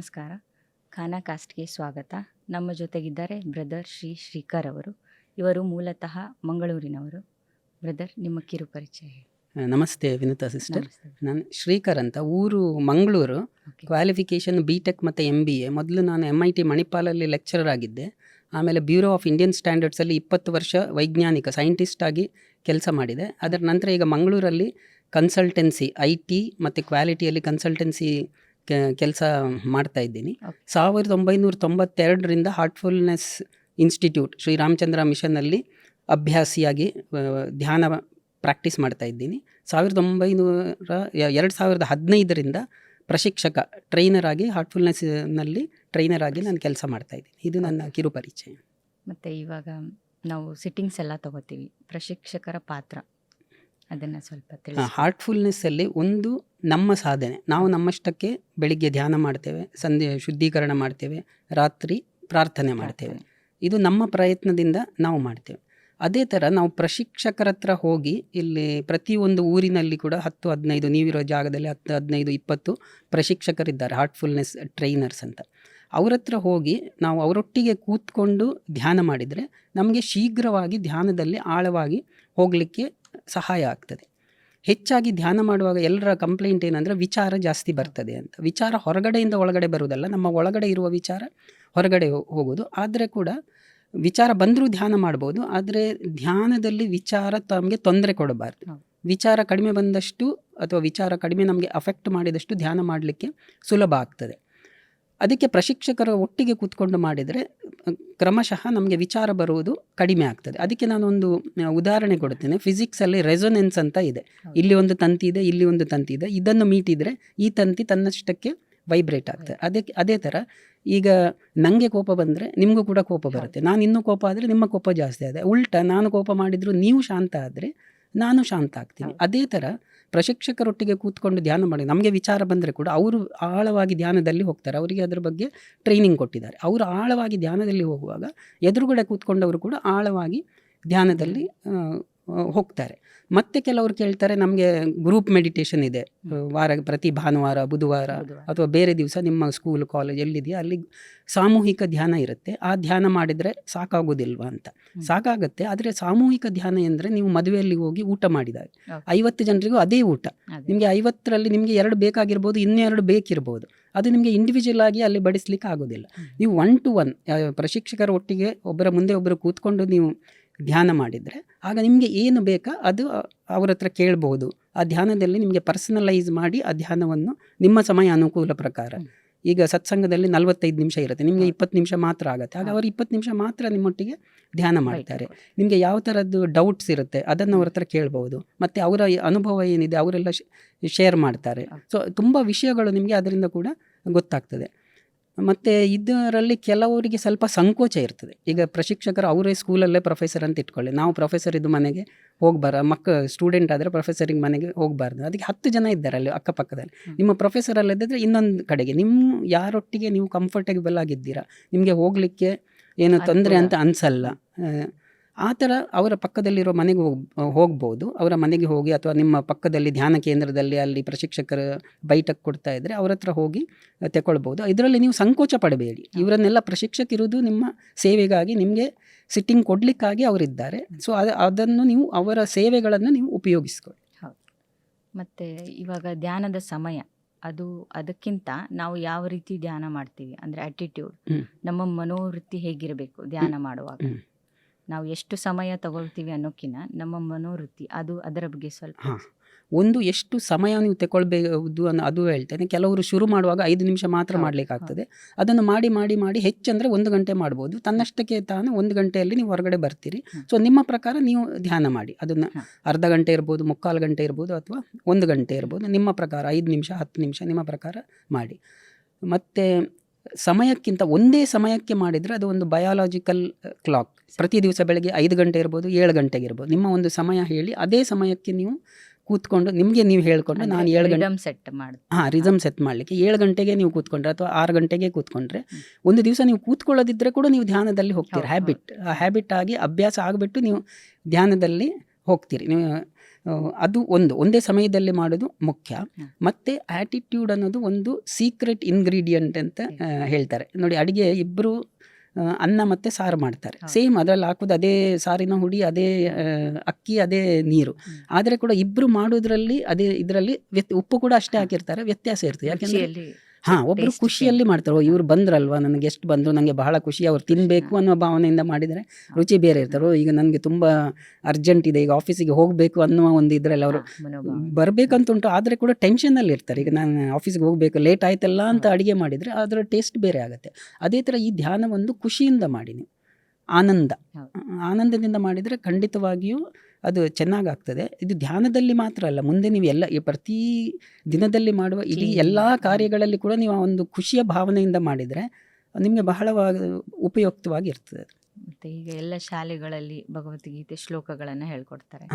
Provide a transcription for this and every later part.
ನಮಸ್ಕಾರ. ಖಾನಾ ಕಾಸ್ಟ್ಗೆ ಸ್ವಾಗತ. ನಮ್ಮ ಜೊತೆಗಿದ್ದಾರೆ ಬ್ರದರ್ ಶ್ರೀ ಶ್ರೀಕರ್ ಅವರು. ಇವರು ಮೂಲತಃ ಮಂಗಳೂರಿನವರು. ಬ್ರದರ್ ನಿಮ್ಮ ಕಿರು ಪರಿಚಯ. ನಮಸ್ತೆ ವಿನುತಾ ಸಿಸ್ಟರ್. ನಾನು ಶ್ರೀಕರ್ ಅಂತ ಊರು ಮಂಗಳೂರು. ಕ್ವಾಲಿಫಿಕೇಷನ್ ಬಿ ಟೆಕ್ ಮತ್ತು ಎಂ ಬಿ ಎ ಮೊದಲು ನಾನು ಎಂ ಐ ಟಿ ಮಣಿಪಾಲಲ್ಲಿ ಲೆಕ್ಚರರ್ ಆಗಿದ್ದೆ. ಆಮೇಲೆ ಬ್ಯೂರೋ ಆಫ್ ಇಂಡಿಯನ್ ಸ್ಟ್ಯಾಂಡರ್ಡ್ಸಲ್ಲಿ ಇಪ್ಪತ್ತು ವರ್ಷ ವೈಜ್ಞಾನಿಕ ಸೈಂಟಿಸ್ಟ್ ಆಗಿ ಕೆಲಸ ಮಾಡಿದೆ. ಅದರ ನಂತರ ಈಗ ಮಂಗಳೂರಲ್ಲಿ ಕನ್ಸಲ್ಟೆನ್ಸಿ ಐ ಟಿ ಮತ್ತು ಕ್ವಾಲಿಟಿಯಲ್ಲಿ ಕನ್ಸಲ್ಟೆನ್ಸಿ ಕೆಲಸ ಮಾಡ್ತಾ ಇದ್ದೀನಿ. ಸಾವಿರದ ಒಂಬೈನೂರ ತೊಂಬತ್ತೆರಡರಿಂದ ಹಾರ್ಟ್ಫುಲ್ನೆಸ್ ಇನ್ಸ್ಟಿಟ್ಯೂಟ್ ಶ್ರೀ ರಾಮಚಂದ್ರ ಮಿಷನ್ನಲ್ಲಿ ಅಭ್ಯಾಸಿಯಾಗಿ ಧ್ಯಾನ ಪ್ರಾಕ್ಟೀಸ್ ಮಾಡ್ತಾ ಇದ್ದೀನಿ. ಸಾವಿರದ ಒಂಬೈನೂರ ಎರಡು ಸಾವಿರದ ಹದಿನೈದರಿಂದ ಪ್ರಶಿಕ್ಷಕ ಟ್ರೈನರ್ ಆಗಿ ಹಾರ್ಟ್ಫುಲ್ನೆಸ್ನಲ್ಲಿ ಟ್ರೈನರ್ ಆಗಿ ನಾನು ಕೆಲಸ ಮಾಡ್ತಾ ಇದ್ದೀನಿ. ಇದು ನನ್ನ ಕಿರು ಪರಿಚಯ ಮತ್ತು ಇವಾಗ ನಾವು ಸಿಟ್ಟಿಂಗ್ಸ್ ಎಲ್ಲ ತಗೋತೀವಿ. ಪ್ರಶಿಕ್ಷಕರ ಪಾತ್ರ. ಅದನ್ನು ಸ್ವಲ್ಪ ತಿಳಿಸಿ ಹಾರ್ಟ್ಫುಲ್ನೆಸ್ಸಲ್ಲಿ ಒಂದು ನಮ್ಮ ಸಾಧನೆ. ನಾವು ನಮ್ಮಷ್ಟಕ್ಕೆ ಬೆಳಿಗ್ಗೆ ಧ್ಯಾನ ಮಾಡ್ತೇವೆ ಸಂಧ್ಯ ಶುದ್ಧೀಕರಣ ಮಾಡ್ತೇವೆ ರಾತ್ರಿ ಪ್ರಾರ್ಥನೆ ಮಾಡ್ತೇವೆ. ಇದು ನಮ್ಮ ಪ್ರಯತ್ನದಿಂದ ನಾವು ಮಾಡ್ತೇವೆ. ಅದೇ ಥರ ನಾವು ಪ್ರಶಿಕ್ಷಕರ ಹತ್ರ ಹೋಗಿ ಇಲ್ಲಿ ಪ್ರತಿಯೊಂದು ಊರಿನಲ್ಲಿ ಕೂಡ ಹತ್ತು ಹದಿನೈದು ನೀವಿರೋ ಜಾಗದಲ್ಲಿ ಹತ್ತು ಹದಿನೈದು ಇಪ್ಪತ್ತು ಪ್ರಶಿಕ್ಷಕರಿದ್ದಾರೆ ಹಾರ್ಟ್ಫುಲ್ನೆಸ್ ಟ್ರೈನರ್ಸ್ ಅಂತ. ಅವ್ರ ಹತ್ರ ಹೋಗಿ ನಾವು ಅವರೊಟ್ಟಿಗೆ ಕೂತ್ಕೊಂಡು ಧ್ಯಾನ ಮಾಡಿದರೆ ನಮಗೆ ಶೀಘ್ರವಾಗಿ ಧ್ಯಾನದಲ್ಲಿ ಆಳವಾಗಿ ಹೋಗಲಿಕ್ಕೆ ಸಹಾಯ ಆಗ್ತದೆ. ಹೆಚ್ಚಾಗಿ ಧ್ಯಾನ ಮಾಡುವಾಗ ಎಲ್ಲರ ಕಂಪ್ಲೇಂಟ್ ಏನಂದರೆ ವಿಚಾರ ಜಾಸ್ತಿ ಬರ್ತದೆ ಅಂತ. ವಿಚಾರ ಹೊರಗಡೆಯಿಂದ ಒಳಗಡೆ ಬರುವುದಲ್ಲ ನಮ್ಮ ಒಳಗಡೆ ಇರುವ ವಿಚಾರ ಹೊರಗಡೆ ಹೋಗೋದು ಆದರೆ ಕೂಡ ವಿಚಾರ ಬಂದರೂ ಧ್ಯಾನ ಮಾಡ್ಬೋದು ಆದರೆ ಧ್ಯಾನದಲ್ಲಿ ವಿಚಾರ ತಮಗೆ ತೊಂದರೆ ಕೊಡಬಾರ್ದು. ವಿಚಾರ ಕಡಿಮೆ ಬಂದಷ್ಟು ಅಥವಾ ವಿಚಾರ ಕಡಿಮೆ ನಮಗೆ ಅಫೆಕ್ಟ್ ಮಾಡಿದಷ್ಟು ಧ್ಯಾನ ಮಾಡಲಿಕ್ಕೆ ಸುಲಭ ಆಗ್ತದೆ. ಅದಕ್ಕೆ ಪ್ರಶಿಕ್ಷಕರ ಒಟ್ಟಿಗೆ ಕೂತ್ಕೊಂಡು ಮಾಡಿದರೆ ಕ್ರಮಶಃ ನಮಗೆ ವಿಚಾರ ಬರುವುದು ಕಡಿಮೆ ಆಗ್ತದೆ. ಅದಕ್ಕೆ ನಾನೊಂದು ಒಂದು ಉದಾಹರಣೆ ಕೊಡ್ತೇನೆ. ಫಿಸಿಕ್ಸಲ್ಲಿ ರೆಸೊನೆನ್ಸ್ ಅಂತ ಇದೆ. ಇಲ್ಲಿ ಒಂದು ತಂತಿ ಇದೆ ಇಲ್ಲಿ ಒಂದು ತಂತಿ ಇದೆ. ಇದನ್ನು ಮೀಟಿದರೆ ಈ ತಂತಿ ತನ್ನಷ್ಟಕ್ಕೆ ವೈಬ್ರೇಟ್ ಆಗ್ತದೆ. ಅದಕ್ಕೆ ಅದೇ ಥರ ಈಗ ನನಗೆ ಕೋಪ ಬಂದರೆ ನಿಮಗೂ ಕೂಡ ಕೋಪ ಬರುತ್ತೆ. ನಾನು ಇನ್ನೂ ಕೋಪ ಆದರೆ ನಿಮ್ಮ ಕೋಪ ಜಾಸ್ತಿ ಆದರೆ ಉಲ್ಟ ನಾನು ಕೋಪ ಮಾಡಿದರೂ ನೀವು ಶಾಂತ ಆದರೆ ನಾನು ಶಾಂತ ಆಗ್ತೀನಿ. ಅದೇ ಥರ ಪ್ರಶಿಕ್ಷಕರೊಟ್ಟಿಗೆ ಕೂತ್ಕೊಂಡು ಧ್ಯಾನ ಮಾಡಿ, ನಮಗೆ ವಿಚಾರ ಬಂದರೆ ಕೂಡ ಅವರು ಆಳವಾಗಿ ಧ್ಯಾನದಲ್ಲಿ ಹೋಗ್ತಾರೆ. ಅವರಿಗೆ ಅದರ ಬಗ್ಗೆ ಟ್ರೈನಿಂಗ್ ಕೊಟ್ಟಿದ್ದಾರೆ. ಅವರು ಆಳವಾಗಿ ಧ್ಯಾನದಲ್ಲಿ ಹೋಗುವಾಗ ಎದುರುಗಡೆ ಕೂತ್ಕೊಂಡವರು ಕೂಡ ಆಳವಾಗಿ ಧ್ಯಾನದಲ್ಲಿ ಹೋಗ್ತಾರೆ. ಮತ್ತೆ ಕೆಲವರು ಕೇಳ್ತಾರೆ ನಮಗೆ ಗ್ರೂಪ್ ಮೆಡಿಟೇಷನ್ ಇದೆ. ವಾರ ಪ್ರತಿ ಭಾನುವಾರ ಬುಧವಾರ. ಅಥವಾ ಬೇರೆ ದಿವಸ ನಿಮ್ಮ ಸ್ಕೂಲ್ ಕಾಲೇಜ್ ಎಲ್ಲಿದೆಯಾ ಅಲ್ಲಿ ಸಾಮೂಹಿಕ ಧ್ಯಾನ ಇರುತ್ತೆ. ಆ ಧ್ಯಾನ ಮಾಡಿದರೆ ಸಾಕಾಗೋದಿಲ್ವಾ ಅಂತ. ಸಾಕಾಗುತ್ತೆ ಆದರೆ ಸಾಮೂಹಿಕ ಧ್ಯಾನ ಎಂದರೆ ನೀವು ಮದುವೆಯಲ್ಲಿ ಹೋಗಿ ಊಟ ಮಾಡಿದಾಗ. ಐವತ್ತು ಜನರಿಗೂ ಅದೇ ಊಟ. ನಿಮಗೆ ಐವತ್ತರಲ್ಲಿ ನಿಮಗೆ ಎರಡು ಬೇಕಾಗಿರ್ಬೋದು ಇನ್ನೆರಡು ಬೇಕಿರ್ಬೋದು. ಅದು ನಿಮಗೆ ಇಂಡಿವಿಜುವಲ್ ಆಗಿ ಅಲ್ಲಿ ಬಡಿಸ್ಲಿಕ್ಕೆ ಆಗೋದಿಲ್ಲ. ನೀವು ಒನ್ ಟು ಒನ್ ಪ್ರಶಿಕ್ಷಕರ ಒಟ್ಟಿಗೆ ಒಬ್ಬರ ಮುಂದೆ ಒಬ್ಬರು ಕೂತ್ಕೊಂಡು ನೀವು ಧ್ಯಾನ ಮಾಡಿದರೆ ಆಗ ನಿಮಗೆ ಏನು ಬೇಕಾ ಅದು ಅವರ ಹತ್ರ ಕೇಳ್ಬೋದು. ಆ ಧ್ಯಾನದಲ್ಲಿ ನಿಮಗೆ ಪರ್ಸನಲೈಸ್ ಮಾಡಿ ಆ ಧ್ಯಾನವನ್ನು ನಿಮ್ಮ ಸಮಯ ಅನುಕೂಲ ಪ್ರಕಾರ. ಈಗ ಸತ್ಸಂಗದಲ್ಲಿ ನಲವತ್ತೈದು ನಿಮಿಷ ಇರುತ್ತೆ. ನಿಮಗೆ. ಇಪ್ಪತ್ತು ನಿಮಿಷ ಮಾತ್ರ ಆಗುತ್ತೆ. ಆಗ. ಅವರು ಇಪ್ಪತ್ತು ನಿಮಿಷ ಮಾತ್ರ ನಿಮ್ಮೊಟ್ಟಿಗೆ ಧ್ಯಾನ ಮಾಡ್ತಾರೆ. ನಿಮಗೆ ಯಾವ ಥರದ್ದು ಡೌಟ್ಸ್ ಇರುತ್ತೆ ಅದನ್ನು ಅವ್ರ ಹತ್ರ ಕೇಳ್ಬೋದು. ಮತ್ತು ಅವರ ಅನುಭವ ಏನಿದೆ ಅವರೆಲ್ಲ ಶೇರ್ ಮಾಡ್ತಾರೆ. ಸೊ ತುಂಬ ವಿಷಯಗಳು ನಿಮಗೆ ಅದರಿಂದ ಕೂಡ ಗೊತ್ತಾಗ್ತದೆ. ಮತ್ತು ಇದರಲ್ಲಿ ಕೆಲವರಿಗೆ ಸ್ವಲ್ಪ ಸಂಕೋಚ ಇರ್ತದೆ. ಈಗ ಪ್ರಶಿಕ್ಷಕರು ಅವರೇ ಸ್ಕೂಲಲ್ಲೇ ಪ್ರೊಫೆಸರ್ ಅಂತ ಇಟ್ಕೊಳ್ಳಿ. ನಾವು ಪ್ರೊಫೆಸರ್ ಇದು ಮನೆಗೆ ಹೋಗ್ಬಾರ ಮಕ್ಕ ಸ್ಟೂಡೆಂಟ್ ಆದರೆ ಪ್ರೊಫೆಸರಿಗೆ ಮನೆಗೆ ಹೋಗಬಾರ್ದು. ಅದಕ್ಕೆ ಹತ್ತು ಜನ ಇದ್ದಾರೆ ಅಲ್ಲಿ ಅಕ್ಕಪಕ್ಕದಲ್ಲಿ. ನಿಮ್ಮ ಪ್ರೊಫೆಸರ್ ಅಲ್ಲದಿದ್ದರೆ ಇನ್ನೊಂದು ಕಡೆಗೆ. ನಿಮ್ಮ ಯಾರೊಟ್ಟಿಗೆ ನೀವು ಕಂಫರ್ಟೇಬಲ್ ಆಗಿದ್ದೀರಾ? ನಿಮಗೆ ಹೋಗಲಿಕ್ಕೆ ಏನು ತೊಂದರೆ ಅಂತ ಅನಿಸಲ್ಲ. ಆ ಥರ ಅವರ ಪಕ್ಕದಲ್ಲಿರೋ ಮನೆಗೆ ಹೋಗ್ ಹೋಗ್ಬೋದು. ಅವರ ಮನೆಗೆ ಹೋಗಿ ಅಥವಾ ನಿಮ್ಮ ಪಕ್ಕದಲ್ಲಿ ಧ್ಯಾನ ಕೇಂದ್ರದಲ್ಲಿ ಅಲ್ಲಿ ಪ್ರಶಿಕ್ಷಕರು ಬೈಟಕ್ ಕೊಡ್ತಾ ಇದ್ದರೆ ಅವರ ಹತ್ರ ಹೋಗಿ ತಗೊಳ್ಬೋದು ಇದರಲ್ಲಿ ನೀವು ಸಂಕೋಚ ಪಡಬೇಡಿ. ಇವರನ್ನೆಲ್ಲ ಪ್ರಶಿಕ್ಷಕಿರುವುದು ನಿಮ್ಮ ಸೇವೆಗಾಗಿ ನಿಮಗೆ ಸಿಟ್ಟಿಂಗ್ ಕೊಡಲಿಕ್ಕಾಗಿ ಅವರಿದ್ದಾರೆ ಸೊ ಅದು ಅದನ್ನು ನೀವು ಅವರ ಸೇವೆಗಳನ್ನು ನೀವು ಉಪಯೋಗಿಸ್ಕೊಳ್ಳಿ. ಮತ್ತು ಇವಾಗ ಧ್ಯಾನದ ಸಮಯ ಅದು ಅದಕ್ಕಿಂತ ನಾವು ಯಾವ ರೀತಿ ಧ್ಯಾನ ಮಾಡ್ತೀವಿ? ಅಂದರೆ ಆಟಿಟ್ಯೂಡ್ ನಮ್ಮ ಮನೋವೃತ್ತಿ ಹೇಗಿರಬೇಕು ಧ್ಯಾನ ಮಾಡುವಾಗ. ನಾವು ಎಷ್ಟು ಸಮಯ ತಗೊಳ್ತೀವಿ ಅನ್ನೋಕ್ಕಿಂತ ನಮ್ಮ ಮನೋವೃತ್ತಿ ಅದು ಅದರ ಬಗ್ಗೆ ಸ್ವಲ್ಪ ಹಾ. ಒಂದು ಎಷ್ಟು ಸಮಯ ನೀವು ತಗೊಳ್ಬೇಕು ಅನ್ನೋ ಅದು ಹೇಳ್ತೇನೆ. ಕೆಲವರು ಶುರು ಮಾಡುವಾಗ ಐದು ನಿಮಿಷ ಮಾತ್ರ ಮಾಡಲಿಕ್ಕಾಗ್ತದೆ. ಅದನ್ನು ಮಾಡಿ ಮಾಡಿ ಮಾಡಿ ಹೆಚ್ಚಂದರೆ ಒಂದು ಗಂಟೆ ಮಾಡ್ಬೋದು. ತನ್ನಷ್ಟಕ್ಕೆ ತಾನು ಒಂದು ಗಂಟೆಯಲ್ಲಿ ನೀವು ಹೊರಗಡೆ ಬರ್ತೀರಿ. ಸೊ ನಿಮ್ಮ ಪ್ರಕಾರ ನೀವು ಧ್ಯಾನ ಮಾಡಿ. ಅದನ್ನು ಅರ್ಧ ಗಂಟೆ ಇರ್ಬೋದು ಮುಕ್ಕಾಲು ಗಂಟೆ ಇರ್ಬೋದು ಅಥವಾ ಒಂದು ಗಂಟೆ ಇರ್ಬೋದು. ನಿಮ್ಮ ಪ್ರಕಾರ ಐದು ನಿಮಿಷ ಹತ್ತು ನಿಮಿಷ ನಿಮ್ಮ ಪ್ರಕಾರ ಮಾಡಿ. ಮತ್ತು ಸಮಯಕ್ಕಿಂತ ಒಂದೇ ಸಮಯಕ್ಕೆ ಮಾಡಿದರೆ ಅದು ಒಂದು ಬಯಾಲಜಿಕಲ್ ಕ್ಲಾಕ್ ಪ್ರತಿ ದಿವಸ ಬೆಳಗ್ಗೆ ಐದು ಗಂಟೆ ಇರ್ಬೋದು ಏಳು ಗಂಟೆಗೆ ಇರ್ಬೋದು. ನಿಮ್ಮ ಒಂದು ಸಮಯ ಹೇಳಿ ಅದೇ ಸಮಯಕ್ಕೆ ನೀವು ಕೂತ್ಕೊಂಡು ನಿಮಗೆ ನೀವು ಹೇಳ್ಕೊಂಡು ನಾನು ಏಳು ಗಂಟೆ ಸೆಟ್ ಮಾಡಿ ಹಾಂ ರಿಸಮ್ ಸೆಟ್ ಮಾಡಲಿಕ್ಕೆ ಏಳು ಗಂಟೆಗೆ ನೀವು ಕೂತ್ಕೊಂಡ್ರೆ ಅಥವಾ ಆರು ಗಂಟೆಗೆ ಕೂತ್ಕೊಂಡ್ರೆ ಒಂದು ದಿವಸ ನೀವು ಕೂತ್ಕೊಳ್ಳೋದಿದ್ರೆ ಕೂಡ ನೀವು ಧ್ಯಾನದಲ್ಲಿ ಹೋಗ್ತೀರಿ. ಹ್ಯಾಬಿಟ್ ಆ ಹ್ಯಾಬಿಟ್ ಆಗಿ ಅಭ್ಯಾಸ ಆಗಿಬಿಟ್ಟು ನೀವು ಧ್ಯಾನದಲ್ಲಿ ಹೋಗ್ತೀರಿ. ನೀವು ಅದು ಒಂದು ಒಂದೇ ಸಮಯದಲ್ಲಿ ಮಾಡೋದು ಮುಖ್ಯ. ಮತ್ತೆ ಆಟಿಟ್ಯೂಡ್ ಅನ್ನೋದು ಒಂದು ಸೀಕ್ರೆಟ್ ಇಂಗ್ರೀಡಿಯಂಟ್ ಅಂತ ಹೇಳ್ತಾರೆ. ನೋಡಿ ಅಡುಗೆ ಇಬ್ಬರು ಅನ್ನ ಮತ್ತೆ ಸಾರು ಮಾಡ್ತಾರೆ. ಸೇಮ್ ಅದರಲ್ಲಿ ಹಾಕೋದು ಅದೇ ಸಾರಿನ ಹುಡಿ ಅದೇ ಅಕ್ಕಿ ಅದೇ ನೀರು. ಆದರೆ ಕೂಡ ಇಬ್ಬರು ಮಾಡೋದ್ರಲ್ಲಿ ಅದೇ ಇದರಲ್ಲಿ ವ್ಯತ್ ಉಪ್ಪು ಕೂಡ ಅಷ್ಟೇ ಹಾಕಿರ್ತಾರೆ ವ್ಯತ್ಯಾಸ ಇರ್ತದೆ. ಯಾಕೆಂದ್ರೆ ಹಾ ಒಬ್ರು ಖುಷಿಯಲ್ಲಿ ಮಾಡ್ತಾರೆ. ಓ ಇವ್ರು ಬಂದ್ರಲ್ವಾ? ನನಗೆ ಎಷ್ಟು ಬಂದ್ರು ನನಗೆ ಬಹಳ ಖುಷಿ. ಅವ್ರು ತಿನ್ಬೇಕು ಅನ್ನೋ ಭಾವನೆಯಿಂದ ಮಾಡಿದರೆ ರುಚಿ ಬೇರೆ ಇರ್ತಾರೆ. ಈಗ ನನಗೆ ತುಂಬಾ ಅರ್ಜೆಂಟ್ ಇದೆ. ಈಗ ಆಫೀಸಿಗೆ ಹೋಗಬೇಕು ಅನ್ನುವ ಒಂದು ಇದ್ರಲ್ಲಿ ಅವರು. ಬರ್ಬೇಕಂತ ಉಂಟು ಆದರೆ ಕೂಡ ಟೆನ್ಷನಲ್ಲಿ ಇರ್ತಾರೆ. ಈಗ ನಾನು ಆಫೀಸ್ಗೆ ಹೋಗಬೇಕು ಲೇಟ್ ಆಯ್ತಲ್ಲ ಅಂತ ಅಡಿಗೆ ಮಾಡಿದರೆ ಅದರ ಟೇಸ್ಟ್ ಬೇರೆ ಆಗುತ್ತೆ. ಅದೇ ಥರ ಈ ಧ್ಯಾನ ಒಂದು ಖುಷಿಯಿಂದ ಮಾಡಿ ನೀವು. ಆನಂದ. ಆನಂದದಿಂದ ಮಾಡಿದರೆ ಖಂಡಿತವಾಗಿಯೂ ಅದು ಚೆನ್ನಾಗಾಗ್ತದೆ. ಇದು ಧ್ಯಾನದಲ್ಲಿ ಮಾತ್ರ ಅಲ್ಲ ಮುಂದೆ ನೀವು ಎಲ್ಲ ಈ ಪ್ರತಿ ದಿನದಲ್ಲಿ ಮಾಡುವ ಇಡೀ. ಎಲ್ಲ ಕಾರ್ಯಗಳಲ್ಲಿ ಕೂಡ ನೀವು ಆ ಒಂದು ಖುಷಿಯ ಭಾವನೆಯಿಂದ ಮಾಡಿದರೆ ನಿಮಗೆ ಬಹಳವಾಗಿ ಉಪಯುಕ್ತವಾಗಿ ಇರ್ತದೆ. ಮತ್ತೆ ಈಗ ಎಲ್ಲ ಶಾಲೆಗಳಲ್ಲಿ ಭಗವದ್ಗೀತೆ ಶ್ಲೋಕಗಳನ್ನು ಹೇಳ್ಕೊಡ್ತಾರೆ.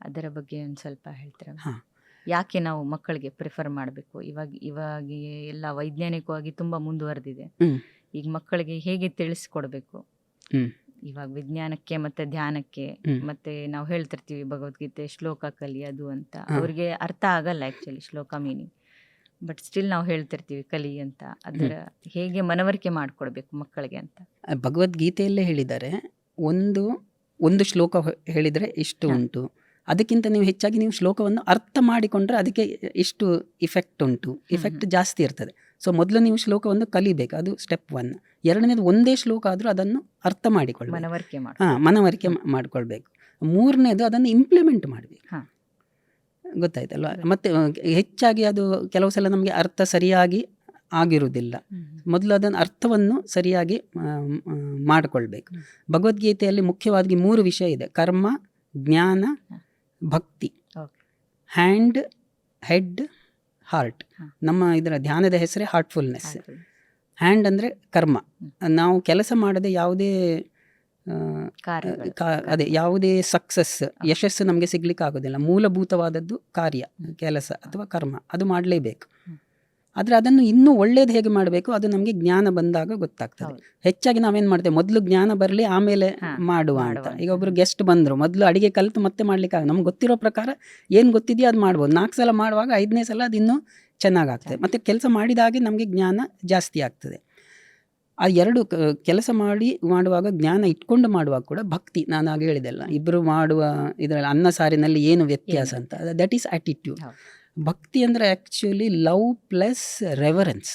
ಅದರ ಬಗ್ಗೆ ಒಂದು ಸ್ವಲ್ಪ ಹೇಳ್ತೀರಾ? ಯಾಕೆ ನಾವು ಮಕ್ಕಳಿಗೆ ಪ್ರಿಫರ್ ಮಾಡಬೇಕು? ಇವಾಗ ಇವಾಗ ಎಲ್ಲ ವೈಜ್ಞಾನಿಕವಾಗಿ ತುಂಬ ಮುಂದುವರೆದಿದೆ. ಈಗ ಮಕ್ಕಳಿಗೆ ಹೇಗೆ ತಿಳಿಸ್ಕೊಡ್ಬೇಕು. ಇವಾಗ ವಿಜ್ಞಾನಕ್ಕೆ ಮತ್ತೆ ಧ್ಯಾನಕ್ಕೆ ಮತ್ತೆ ನಾವು ಹೇಳ್ತಿರ್ತೀವಿ ಭಗವದ್ಗೀತೆ ಶ್ಲೋಕ ಕಲಿ ಅದು ಅಂತ. ಅವ್ರಿಗೆ ಅರ್ಥ ಆಗಲ್ಲ ಆಕ್ಚುಲಿ ಶ್ಲೋಕ ಮೀನಿಂಗ್ ಬಟ್ ಸ್ಟಿಲ್ ನಾವು ಹೇಳ್ತಿರ್ತೀವಿ ಕಲಿ ಅಂತ. ಅದರ ಹೇಗೆ ಮನವರಿಕೆ ಮಾಡಿಕೊಡ್ಬೇಕು ಮಕ್ಕಳಿಗೆ ಅಂತ. ಭಗವದ್ಗೀತೆಯಲ್ಲೇ ಹೇಳಿದ್ದಾರೆ ಒಂದು ಒಂದು ಶ್ಲೋಕ ಹೇಳಿದರೆ ಇಷ್ಟು ಉಂಟು. ಅದಕ್ಕಿಂತ ನೀವು ಹೆಚ್ಚಾಗಿ ನೀವು ಶ್ಲೋಕವನ್ನು ಅರ್ಥ ಮಾಡಿಕೊಂಡ್ರೆ ಅದಕ್ಕೆ ಇಷ್ಟು ಇಫೆಕ್ಟ್ ಉಂಟು. ಇಫೆಕ್ಟ್ ಜಾಸ್ತಿ ಇರ್ತದೆ. ಸೊ ಮೊದಲು ನೀವು ಶ್ಲೋಕವನ್ನು ಕಲಿಬೇಕು ಅದು ಸ್ಟೆಪ್ ಒನ್ ಎರಡನೇದು ಒಂದೇ ಶ್ಲೋಕ ಆದರೂ ಅದನ್ನು ಅರ್ಥ ಮಾಡಿಕೊಳ್ಬೇಕು ಮನವರಿಕೆ ಮಾಡ ಹಾಂ ಮನವರಿಕೆ ಮಾಡಿಕೊಳ್ಬೇಕು. ಮೂರನೇದು ಅದನ್ನು ಇಂಪ್ಲಿಮೆಂಟ್ ಮಾಡಬೇಕು. ಗೊತ್ತಾಯ್ತಲ್ವ? ಮತ್ತೆ ಹೆಚ್ಚಾಗಿ ಅದು ಕೆಲವು ಸಲ ನಮಗೆ ಅರ್ಥ ಸರಿಯಾಗಿ ಆಗಿರುವುದಿಲ್ಲ. ಮೊದಲು ಅದನ್ನು ಅರ್ಥವನ್ನು ಸರಿಯಾಗಿ ಮಾಡಿಕೊಳ್ಬೇಕು. ಭಗವದ್ಗೀತೆಯಲ್ಲಿ ಮುಖ್ಯವಾಗಿ ಮೂರು ವಿಷಯ ಇದೆ. ಕರ್ಮ ಜ್ಞಾನ ಭಕ್ತಿ. ಹ್ಯಾಂಡ್ ಹೆಡ್ ಹಾರ್ಟ್ ನಮ್ಮ ಇದರ ಧ್ಯಾನದ ಹೆಸರೇ ಹಾರ್ಟ್ಫುಲ್ನೆಸ್ ಹ್ಯಾಂಡ್ ಅಂದರೆ ಕರ್ಮ. ನಾವು ಕೆಲಸ ಮಾಡದೆ ಯಾವುದೇ. ಅದೇ ಯಾವುದೇ ಸಕ್ಸಸ್ ಯಶಸ್ಸು ನಮಗೆ ಸಿಗ್ಲಿಕ್ಕೆ ಆಗೋದಿಲ್ಲ ಮೂಲಭೂತವಾದದ್ದು ಕಾರ್ಯ ಕೆಲಸ ಅಥವಾ ಕರ್ಮ. ಅದು ಮಾಡಲೇಬೇಕು. ಆದರೆ ಅದನ್ನು ಇನ್ನೂ ಒಳ್ಳೇದು ಹೇಗೆ ಮಾಡಬೇಕು ಅದು ನಮಗೆ ಜ್ಞಾನ ಬಂದಾಗ ಗೊತ್ತಾಗ್ತದೆ. ಹೆಚ್ಚಾಗಿ ನಾವೇನು ಮಾಡ್ತೇವೆ? ಮೊದಲು ಜ್ಞಾನ ಬರಲಿ ಆಮೇಲೆ ಮಾಡುವ ಅಂತ. ಈಗ ಒಬ್ರು ಗೆಸ್ಟ್ ಬಂದರು ಮೊದಲು ಅಡಿಗೆ ಕಲಿತು ಮತ್ತೆ ಮಾಡ್ಲಿಕ್ಕೆ ಆಗ ನಮ್ಗೆ ಗೊತ್ತಿರೋ ಪ್ರಕಾರ ಏನು ಗೊತ್ತಿದೆಯೋ ಅದು ಮಾಡ್ಬೋದು. ನಾಲ್ಕು ಸಲ ಮಾಡುವಾಗ ಐದನೇ ಸಲ ಅದು ಇನ್ನೂ ಚೆನ್ನಾಗಾಗ್ತದೆ. ಮತ್ತು ಕೆಲಸ ಮಾಡಿದಾಗೆ ನಮಗೆ ಜ್ಞಾನ ಜಾಸ್ತಿ ಆಗ್ತದೆ. ಆ ಎರಡು ಕೆಲಸ ಮಾಡಿ ಮಾಡುವಾಗ ಜ್ಞಾನ ಇಟ್ಕೊಂಡು ಮಾಡುವಾಗ ಕೂಡ ಭಕ್ತಿ. ನಾನು ಆಗ ಹೇಳಿದೆಲ್ಲ ಇಬ್ಬರು ಮಾಡುವ ಇದರಲ್ಲಿ ಅನ್ನ ಸಾರಿನಲ್ಲಿ ಏನು ವ್ಯತ್ಯಾಸ ಅಂತ. That is attitude. ಭಕ್ತಿ ಅಂದರೆ ಆ್ಯಕ್ಚುಲಿ ಲವ್ ಪ್ಲಸ್ ರೆವರೆನ್ಸ್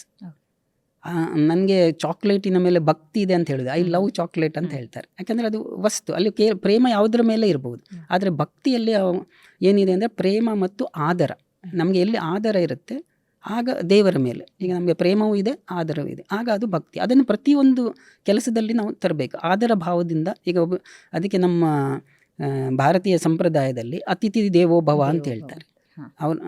ನನಗೆ ಚಾಕ್ಲೇಟಿನ ಮೇಲೆ ಭಕ್ತಿ ಇದೆ ಅಂತ ಹೇಳಿದೆ ಐ ಲವ್ ಚಾಕ್ಲೇಟ್ ಅಂತ ಹೇಳ್ತಾರೆ. ಯಾಕಂದರೆ ಅದು ವಸ್ತು ಅಲ್ಲಿ ಕೇ ಪ್ರೇಮ ಯಾವುದರ ಮೇಲೆ ಇರ್ಬೋದು. ಆದರೆ ಭಕ್ತಿಯಲ್ಲಿ ಏನಿದೆ ಅಂದರೆ ಪ್ರೇಮ ಮತ್ತು ಆದರ. ನಮಗೆ ಎಲ್ಲಿ ಆದರ ಇರುತ್ತೆ ಆಗ ದೇವರ ಮೇಲೆ. ಈಗ ನಮಗೆ ಪ್ರೇಮವೂ ಇದೆ ಆದರವೂ ಇದೆ. ಆಗ ಅದು ಭಕ್ತಿ. ಅದನ್ನು ಪ್ರತಿಯೊಂದು ಕೆಲಸದಲ್ಲಿ ನಾವು ತರಬೇಕು. ಆದರ ಭಾವದಿಂದ ಈಗ ಒಬ್ಬ ಅದಕ್ಕೆ ನಮ್ಮ ಭಾರತೀಯ ಸಂಪ್ರದಾಯದಲ್ಲಿ ಅತಿಥಿ ದೇವೋ ಭವ ಅಂತ ಹೇಳ್ತಾರೆ. ಅವ್ರು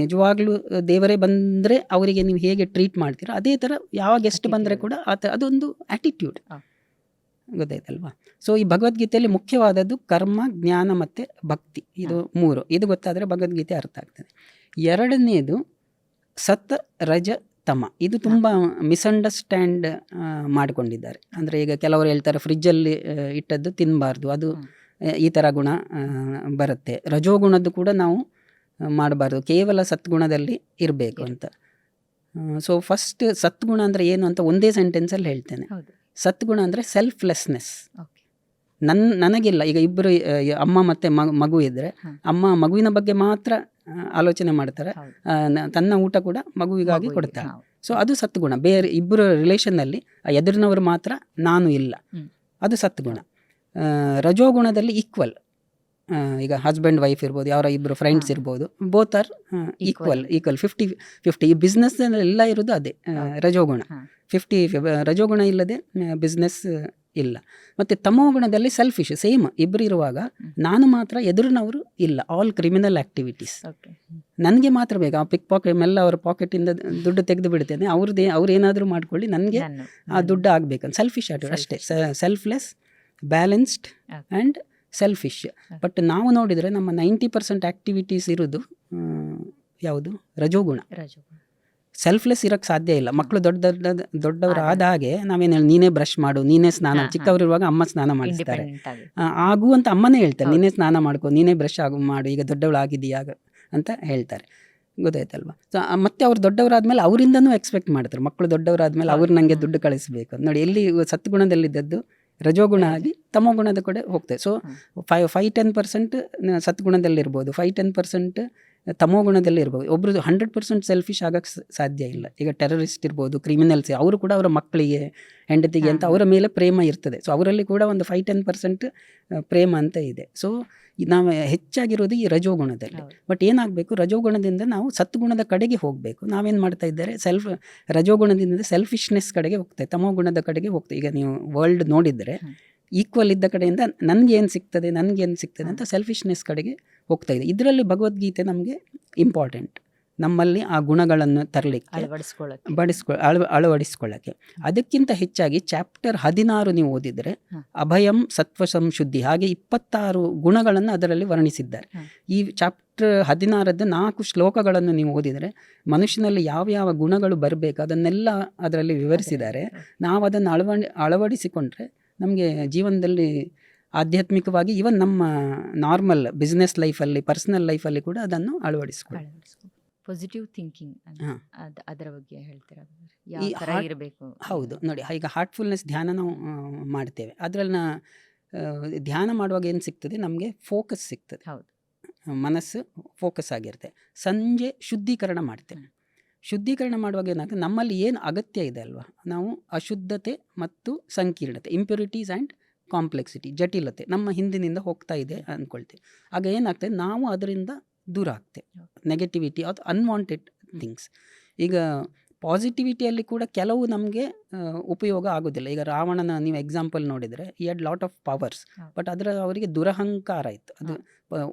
ನಿಜವಾಗ್ಲೂ ದೇವರೇ ಬಂದರೆ ಅವರಿಗೆ ನೀವು ಹೇಗೆ ಟ್ರೀಟ್ ಮಾಡ್ತೀರೋ ಅದೇ ಥರ ಯಾವ ಗೆಸ್ಟ್ ಬಂದರೆ ಕೂಡ ಆ ಥರ ಅದೊಂದು ಆ್ಯಟಿಟ್ಯೂಡ್. ಗೊತ್ತಾಯ್ತಲ್ವಾ? ಸೊ ಈ ಭಗವದ್ಗೀತೆಯಲ್ಲಿ ಮುಖ್ಯವಾದದ್ದು ಕರ್ಮ ಜ್ಞಾನ ಮತ್ತು ಭಕ್ತಿ. ಇದು ಮೂರು. ಇದು ಗೊತ್ತಾದರೆ ಭಗವದ್ಗೀತೆ ಅರ್ಥ ಆಗ್ತದೆ. ಎರಡನೇದು ಸತ್ ರಜ ತಮ. ಇದು ತುಂಬ ಮಿಸ್ಅಂಡರ್ಸ್ಟ್ಯಾಂಡ್ ಮಾಡಿಕೊಂಡಿದ್ದಾರೆ. ಅಂದರೆ ಈಗ ಕೆಲವರು ಹೇಳ್ತಾರೆ ಫ್ರಿಜ್ಜಲ್ಲಿ ಇಟ್ಟದ್ದು ತಿನ್ನಬಾರ್ದು ಅದು ಈ ಥರ ಗುಣ ಬರುತ್ತೆ. ರಜೋಗುಣದ್ದು ಕೂಡ ನಾವು ಮಾಡಬಾರ್ದು. ಕೇವಲ ಸತ್ಗುಣದಲ್ಲಿ ಇರಬೇಕು ಅಂತ. ಸೊ ಫಸ್ಟ್ ಸತ್ಗುಣ ಅಂದರೆ ಏನು ಅಂತ ಒಂದೇ ಸೆಂಟೆನ್ಸಲ್ಲಿ ಹೇಳ್ತೇನೆ. ಸತ್ಗುಣ ಸದ್ಗುಣ ಅಂದರೆ ಸೆಲ್ಫ್ಲೆಸ್ನೆಸ್ ಓಕೆ. ನನ್ನ ನನಗಿಲ್ಲ ಈಗ ಇಬ್ಬರು ಅಮ್ಮ ಮತ್ತು ಮಗು ಇದ್ದರೆ ಅಮ್ಮ ಮಗುವಿನ ಬಗ್ಗೆ ಮಾತ್ರ ಆಲೋಚನೆ ಮಾಡ್ತಾರೆ. ತನ್ನ ಊಟ ಕೂಡ ಮಗುವಿಗಾಗಿ ಮಗುವಿಗೆ, ಕೊಡ್ತಾರೆ. ಸೊ ಅದು ಸತ್ಗುಣ. ಬೇರೆ ಇಬ್ಬರು ರಿಲೇಷನ್ನಲ್ಲಿ ಎದುರಿನವರು ಮಾತ್ರ ನಾನು ಇಲ್ಲ. ಅದು ಸತ್ಗುಣ. ರಜೋಗುಣದಲ್ಲಿ ಈಕ್ವಲ್ ಈಗ ಹಸ್ಬೆಂಡ್ ವೈಫ್ ಇರ್ಬೋದು ಯಾರೋ ಇಬ್ಬರು ಫ್ರೆಂಡ್ಸ್. ಇರ್ಬೋದು both are equal. Equal fifty fifty ಈ ಬಿಸ್ನೆಸ್ ಎಲ್ಲ ಇರೋದು ಅದೇ. ರಜೋಗುಣ. ಫಿಫ್ಟಿ ರಜೋಗುಣ ಇಲ್ಲದೆ ಬಿಸ್ನೆಸ್ ಇಲ್ಲ. ಮತ್ತು ತಮೋಗುಣದಲ್ಲಿ ಸೆಲ್ಫಿಶ್ ಸೇಮ್ ಇಬ್ಬರು ಇರುವಾಗ ನಾನು ಮಾತ್ರ ಎದುರಿನವರು ಇಲ್ಲ. ಆಲ್ ಕ್ರಿಮಿನಲ್ ಆ್ಯಕ್ಟಿವಿಟೀಸ್ ನನಗೆ ಮಾತ್ರ ಬೇಕು. ಆ ಪಿಕ್ ಪಾಕೆಟ್ ಮೆಲ್ಲ ಅವರ ಪಾಕೆಟಿಂದ ದುಡ್ಡು ತೆಗೆದು ಬಿಡ್ತೇನೆ. ಅವ್ರದ್ದೇ ಅವ್ರು ಏನಾದರೂ ಮಾಡ್ಕೊಳ್ಳಿ ನನಗೆ ಆ ದುಡ್ಡು ಆಗಬೇಕಂತ. ಸೆಲ್ಫಿಶ್ ಆಟಿಟ್ಯೂಡ್ ಅಷ್ಟೇ. Selfless balanced. And selfish but ನಾವು ನೋಡಿದರೆ ನಮ್ಮ ನೈಂಟಿ ಪರ್ಸೆಂಟ್ ಆ್ಯಕ್ಟಿವಿಟೀಸ್ ಇರೋದು ಯಾವುದು? ರಜೋಗುಣ. ರಜೋಗುಣ. ಸೆಲ್ಫ್ಲೆಸ್ ಇರೋಕ್ಕೆ ಸಾಧ್ಯ ಇಲ್ಲ. ಮಕ್ಕಳು ದೊಡ್ಡ ದೊಡ್ಡ ದೊಡ್ಡವರು ಆದ- ಹಾಗೆ ನಾವೇನು ಹೇಳಿ ನೀನೇ ಬ್ರಷ್ ಮಾಡು ನೀನೇ ಸ್ನಾನ. ಚಿಕ್ಕವರಿರುವಾಗ ಅಮ್ಮ ಸ್ನಾನ ಮಾಡಿಸ್ತಾರೆ. ಆಗಿ. ಅಂತ ಅಮ್ಮನೇ ಹೇಳ್ತಾರೆ. ನೀನೇ ಸ್ನಾನ ಮಾಡ್ಕೊ ನೀನೇ ಬ್ರಷ್ ಆಗು ಮಾಡು ಈಗ ದೊಡ್ಡವಳು ಆಗಿದೀಯಾ ಅಂತ ಹೇಳ್ತಾರೆ. ಗೊತ್ತಾಯ್ತಲ್ವಾ? ಸೊ ಮತ್ತೆ ಅವ್ರು ದೊಡ್ಡವರಾದ್ಮೇಲೆ ಅವರಿಂದನೂ ಎಕ್ಸ್ಪೆಕ್ಟ್ ಮಾಡ್ತಾರೆ. ಮಕ್ಕಳು ದೊಡ್ಡವರಾದ್ಮೇಲೆ ಅವ್ರು. ನನಗೆ. ದುಡ್ಡು ಕಳಿಸ್ಬೇಕು. ನೋಡಿ ಎಲ್ಲಿ ಸತ್ಗುಣದಲ್ಲಿದ್ದದ್ದು ರಜೋಗುಣ ಆಗಿ ತಮೋಗುಣದ ಕಡೆ ಹೋಗ್ತದೆ. So five five ten percent ಸತ್ಗುಣದಲ್ಲಿರ್ಬೋದು five ten percent ತಮೋಗುಣದಲ್ಲಿ ಇರ್ಬೋದು ಒಬ್ರು ಹಂಡ್ರೆಡ್ ಪರ್ಸೆಂಟ್ ಸೆಲ್ಫಿಶ್ ಆಗಕ್ಕೆ ಸಾಧ್ಯ ಇಲ್ಲ. ಈಗ ಟೆರರಿಸ್ಟ್ ಇರ್ಬೋದು ಕ್ರಿಮಿನಲ್ಸ್ ಅವರು ಕೂಡ ಅವರ ಮಕ್ಕಳಿಗೆ ಹೆಂಡತಿಗೆ ಅಂತ ಅವರ ಮೇಲೆ ಪ್ರೇಮ ಇರ್ತದೆ. ಸೊ ಅವರಲ್ಲಿ ಕೂಡ ಒಂದು ಫೈ ಟೆನ್ ಪರ್ಸೆಂಟ್ ಪ್ರೇಮ ಅಂತ ಇದೆ. ಸೊ ನಾವು ಹೆಚ್ಚಾಗಿರೋದು ಈ ರಜೋಗುಣದಲ್ಲಿ. ಬಟ್ ಏನಾಗಬೇಕು ರಜೋಗುಣದಿಂದ ನಾವು ಸತ್ಗುಣದ ಕಡೆಗೆ ಹೋಗಬೇಕು. ನಾವೇನು ಮಾಡ್ತಾ ಇದ್ದಾರೆ ಸೆಲ್ಫ್ ರಜೋಗುಣದಿಂದ ಸೆಲ್ಫಿಶ್ನೆಸ್ ಕಡೆಗೆ ಹೋಗ್ತೇವೆ. ತಮೋಗುಣದ ಕಡೆಗೆ ಹೋಗ್ತೇವೆ. ಈಗ ನೀವು ವರ್ಲ್ಡ್ ನೋಡಿದರೆ ಈಕ್ವಲ್ ಇದ್ದ ಕಡೆಯಿಂದ ನನಗೆ ಏನು ಸಿಗ್ತದೆ ನನಗೇನು ಸಿಗ್ತದೆ ಅಂತ ಸೆಲ್ಫಿಶ್ನೆಸ್ ಕಡೆಗೆ ಹೋಗ್ತಾ ಇದೆ. ಇದರಲ್ಲಿ ಭಗವದ್ಗೀತೆ ನಮಗೆ ಇಂಪಾರ್ಟೆಂಟ್ ನಮ್ಮಲ್ಲಿ ಆ ಗುಣಗಳನ್ನು ತರಲಿಕ್ಕೆ ಬಡಿಸ್ಕೊ ಅಳವ ಅಳವಡಿಸ್ಕೊಳ್ಳೋಕ್ಕೆ. ಅದಕ್ಕಿಂತ ಹೆಚ್ಚಾಗಿ ಚಾಪ್ಟರ್ ಹದಿನಾರು ನೀವು ಓದಿದರೆ ಅಭಯಂ ಸತ್ವ ಸಂಶುದ್ಧಿ ಹಾಗೆ ಇಪ್ಪತ್ತಾರು ಗುಣಗಳನ್ನು ಅದರಲ್ಲಿ ವರ್ಣಿಸಿದ್ದಾರೆ. ಈ ಚಾಪ್ಟರ್ ಹದಿನಾರದ ನಾಲ್ಕು ಶ್ಲೋಕಗಳನ್ನು ನೀವು ಓದಿದರೆ ಮನುಷ್ಯನಲ್ಲಿ ಯಾವ ಯಾವ ಗುಣಗಳು ಬರಬೇಕು ಅದನ್ನೆಲ್ಲ ಅದರಲ್ಲಿ ವಿವರಿಸಿದ್ದಾರೆ. ನಾವು ಅದನ್ನು ಅಳವ ಅಳವಡಿಸಿಕೊಂಡ್ರೆ ನಮಗೆ ಜೀವನದಲ್ಲಿ ಆಧ್ಯಾತ್ಮಿಕವಾಗಿ ಇವನ್ ನಮ್ಮ ನಾರ್ಮಲ್ ಬಿಸ್ನೆಸ್ ಲೈಫಲ್ಲಿ ಪರ್ಸನಲ್ ಲೈಫಲ್ಲಿ ಕೂಡ ಅದನ್ನು ಅಳವಡಿಸ್ಕೊಳ್ಳಿ. Positive thinking. ಅದ್ ಅದರ ಬಗ್ಗೆ ಹೇಳ್ತೀರಾ ಯಾವ ಇರಬೇಕು ಹೌದು. ನೋಡಿ ಈಗ ಹಾರ್ಟ್ಫುಲ್ನೆಸ್ ಧ್ಯಾನ ನಾವು ಮಾಡ್ತೇವೆ. ಅದರಲ್ಲಿ ಧ್ಯಾನ ಮಾಡುವಾಗ ಏನು ಸಿಗ್ತದೆ? ನಮಗೆ ಫೋಕಸ್ ಸಿಗ್ತದೆ. ಹೌದು. ಮನಸ್ಸು ಫೋಕಸ್ ಆಗಿರುತ್ತೆ. ಸಂಜೆ ಶುದ್ಧೀಕರಣ ಮಾಡ್ತೇವೆ. ಶುದ್ಧೀಕರಣ ಮಾಡುವಾಗ ಏನಾಗ್ತದೆ ನಮ್ಮಲ್ಲಿ ಏನು ಅಗತ್ಯ ಇದೆ ಅಲ್ವಾ? ನಾವು ಅಶುದ್ಧತೆ ಮತ್ತು ಸಂಕೀರ್ಣತೆ ಇಂಪ್ಯೂರಿಟೀಸ್ ಆ್ಯಂಡ್ ಕಾಂಪ್ಲೆಕ್ಸಿಟಿ ಜಟಿಲತೆ ನಮ್ಮ ಹಿಂದಿನಿಂದ ಹೋಗ್ತಾ ಇದೆ ಅಂದ್ಕೊಳ್ತೀವಿ ಆಗ ಏನಾಗ್ತದೆ? ನಾವು ಅದರಿಂದ ದೂರ ಆಗ್ತೆ ನೆಗೆಟಿವಿಟಿ ಅದು ಅನ್ವಾಂಟೆಡ್ ಥಿಂಗ್ಸ್ ಈಗ ಪಾಸಿಟಿವಿಟಿಯಲ್ಲಿ ಕೂಡ ಕೆಲವು ನಮಗೆ ಉಪಯೋಗ ಆಗೋದಿಲ್ಲ. ಈಗ ರಾವಣನ ನೀವು ಎಕ್ಸಾಂಪಲ್ ನೋಡಿದರೆ ಈ had lot of powers. But ಅದರ ಅವರಿಗೆ ದುರಹಂಕಾರ ಇತ್ತು ಅದು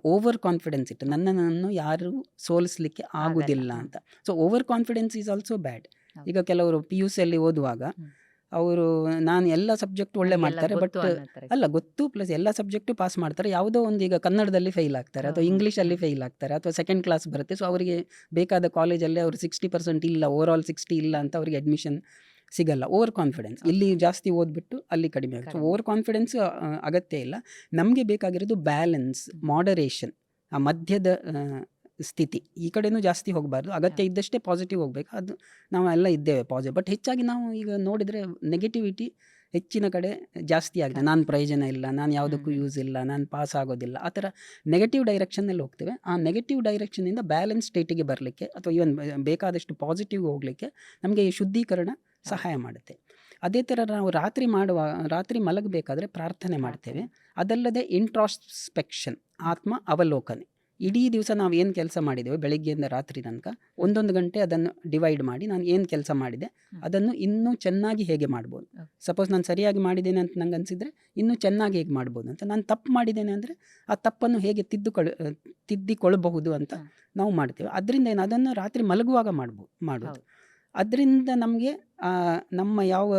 ಓವರ್ ಕಾನ್ಫಿಡೆನ್ಸ್ ಇತ್ತು. ನನ್ನನ್ನು ಯಾರು ಸೋಲಿಸ್ಲಿಕ್ಕೆ ಆಗೋದಿಲ್ಲ. ಅಂತ. So over confidence is also bad. ಈಗ ಕೆಲವರು ಪಿ ಯು ಸಿಯಲ್ಲಿ ಓದುವಾಗ. ಅವರು ನಾನು ಎಲ್ಲ ಸಬ್ಜೆಕ್ಟ್ ಒಳ್ಳೆ ಮಾಡ್ತಾರೆ ಬಟ್. ಅಲ್ಲ ಗೊತ್ತು ಪ್ಲಸ್ ಎಲ್ಲ ಸಬ್ಜೆಕ್ಟು ಪಾಸ್ ಮಾಡ್ತಾರೆ ಯಾವುದೋ ಒಂದು ಈಗ ಕನ್ನಡದಲ್ಲಿ ಫೇಲ್ ಆಗ್ತಾರೆ ಅಥವಾ. ಇಂಗ್ಲೀಷಲ್ಲಿ ಫೇಲ್ ಆಗ್ತಾರೆ ಅಥವಾ ಸೆಕೆಂಡ್ ಕ್ಲಾಸ್ ಬರುತ್ತೆ ಸೊ ಅವರಿಗೆ ಬೇಕಾದ ಕಾಲೇಜಲ್ಲಿ ಅವರು ಸಿಕ್ಸ್ಟಿ ಪರ್ಸೆಂಟ್ ಇಲ್ಲ ಓವರ್ ಆಲ್ ಸಿಕ್ಸ್ಟಿ ಇಲ್ಲ ಅಂತ ಅವರಿಗೆ ಅಡ್ಮಿಷನ್ ಸಿಗಲ್ಲ ಓವರ್ ಕಾನ್ಫಿಡೆನ್ಸ್ ಇಲ್ಲಿ ಜಾಸ್ತಿ ಓದ್ಬಿಟ್ಟು ಅಲ್ಲಿ ಕಡಿಮೆ ಆಗುತ್ತೆ. ಓವರ್ ಕಾನ್ಫಿಡೆನ್ಸ್ ಅಗತ್ಯ ಇಲ್ಲ. ನಮಗೆ ಬೇಕಾಗಿರೋದು ಬ್ಯಾಲೆನ್ಸ್ ಮಾಡರೇಷನ್ ಆ ಮಧ್ಯದ ಸ್ಥಿತಿ ಈ ಕಡೆನೂ ಜಾಸ್ತಿ ಹೋಗಬಾರ್ದು. ಅಗತ್ಯ ಇದ್ದಷ್ಟೇ ಪಾಸಿಟಿವ್ ಹೋಗ್ಬೇಕು. ಅದು ನಾವು ಎಲ್ಲ ಇದ್ದೇವೆ ಪಾಸಿಟಿವ್ ಬಟ್ ಹೆಚ್ಚಾಗಿ ನಾವು ಈಗ ನೋಡಿದರೆ ನೆಗೆಟಿವಿಟಿ ಹೆಚ್ಚಿನ ಕಡೆ ಜಾಸ್ತಿ ಆಗಿದೆ. ನಾನು ಪ್ರಯೋಜನ ಇಲ್ಲ ನಾನು ಯಾವುದಕ್ಕೂ. ಯೂಸ್ ಇಲ್ಲ ನಾನು ಪಾಸ್ ಆಗೋದಿಲ್ಲ. ಆ ಥರ ನೆಗೆಟಿವ್ ಡೈರೆಕ್ಷನಲ್ಲಿ ಹೋಗ್ತೇವೆ. ಆ ನೆಗೆಟಿವ್ ಡೈರೆಕ್ಷನಿಂದ ಬ್ಯಾಲೆನ್ಸ್ ಸ್ಟೇಟಿಗೆ ಬರಲಿಕ್ಕೆ ಅಥವಾ ಇವನ್ ಬೇಕಾದಷ್ಟು ಪಾಸಿಟಿವ್ ಹೋಗಲಿಕ್ಕೆ ನಮಗೆ ಈ ಶುದ್ಧೀಕರಣ ಸಹಾಯ ಮಾಡುತ್ತೆ. ಅದೇ ಥರ ನಾವು ರಾತ್ರಿ ಮಾಡುವ ರಾತ್ರಿ ಮಲಗಬೇಕಾದ್ರೆ ಪ್ರಾರ್ಥನೆ ಮಾಡ್ತೇವೆ. ಅದಲ್ಲದೆ ಇಂಟ್ರಾಸ್ಪೆಕ್ಷನ್ ಆತ್ಮ ಅವಲೋಕನೆ. ಇಡೀ ದಿವಸ ನಾವು ಏನು ಕೆಲಸ ಮಾಡಿದ್ದೇವೆ ಬೆಳಿಗ್ಗೆಯಿಂದ ರಾತ್ರಿ ತನಕ ಒಂದೊಂದು ಗಂಟೆ ಅದನ್ನು ಡಿವೈಡ್ ಮಾಡಿ ನಾನು ಏನು ಕೆಲಸ ಮಾಡಿದೆ ಅದನ್ನು ಇನ್ನೂ ಚೆನ್ನಾಗಿ ಹೇಗೆ ಮಾಡ್ಬೋದು? ಸಪೋಸ್ ನಾನು ಸರಿಯಾಗಿ ಮಾಡಿದ್ದೇನೆ ಅಂತ ನಂಗೆ ಅನಿಸಿದರೆ ಇನ್ನೂ ಚೆನ್ನಾಗಿ ಹೇಗೆ ಮಾಡ್ಬೋದು ಅಂತ ನಾನು ತಪ್ಪು ಮಾಡಿದ್ದೇನೆ ಅಂದರೆ ಆ ತಪ್ಪನ್ನು ಹೇಗೆ ತಿದ್ದುಕೊಳ್ ತಿದ್ದಿಕೊಳ್ಳಬಹುದು ಅಂತ ನಾವು ಮಾಡ್ತೇವೆ. ಅದರಿಂದ ಏನು ಅದನ್ನು ರಾತ್ರಿ ಮಲಗುವಾಗ ಮಾಡ್ಬೋದು. ಮಾಡೋದು. ಅದರಿಂದ ನಮಗೆ ನಮ್ಮ ಯಾವ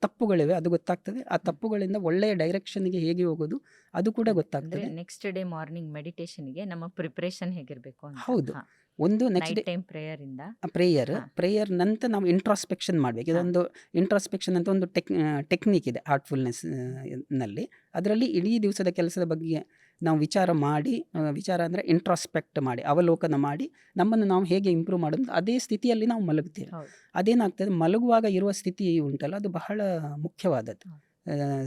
ತಪ್ಪುಗಳಿವೆ ಅದು ಗೊತ್ತಾಗ್ತದೆ. ಆ ತಪ್ಪುಗಳಿಂದ ಒಳ್ಳೆಯ ಡೈರೆಕ್ಷನ್ಗೆ ಹೇಗೆ ಹೋಗೋದು ಅದು ಕೂಡ ಗೊತ್ತಾಗ್ತದೆ. ನೆಕ್ಸ್ಟ್ ಡೇ ಮಾರ್ನಿಂಗ್ ಮೆಡಿಟೇಷನ್ಗೆ ನಮ್ಮ ಪ್ರಿಪ್ರೇಷನ್ ಹೇಗಿರಬೇಕು ಹೌದು. ಒಂದು ನೆಕ್ಸ್ಟ್ ಡೇ ಟೈಮ್ ಪ್ರೇಯರ್ ಇಂದ. ಪ್ರೇಯರ್. ಪ್ರೇಯರ್ ನಂತರ ನಾವು ಇಂಟ್ರಾಸ್ಪೆಕ್ಷನ್ ಮಾಡಬೇಕು. ಇದೊಂದು ಇಂಟ್ರಾಸ್ಪೆಕ್ಷನ್ ಅಂತ ಒಂದು ಟೆಕ್ ಟೆಕ್ನಿಕ್ ಇದೆ ಹಾರ್ಟ್ಫುಲ್ನೆಸ್ನಲ್ಲಿ. ಅದರಲ್ಲಿ ಇಡೀ ದಿವಸದ ಕೆಲಸದ ಬಗ್ಗೆ ನಾವು ವಿಚಾರ ಮಾಡಿ ವಿಚಾರ ಅಂದರೆ ಇಂಟ್ರಾಸ್ಪೆಕ್ಟ್ ಮಾಡಿ ಅವಲೋಕನ ಮಾಡಿ ನಮ್ಮನ್ನು ನಾವು ಹೇಗೆ ಇಂಪ್ರೂವ್ ಮಾಡೋದು ಅದೇ ಸ್ಥಿತಿಯಲ್ಲಿ ನಾವು ಮಲಗುತ್ತೇವೆ. ಅದೇನಾಗ್ತದೆ ಮಲಗುವಾಗ ಇರುವ ಸ್ಥಿತಿ ಉಂಟಲ್ಲ ಅದು ಬಹಳ ಮುಖ್ಯವಾದದ್ದು.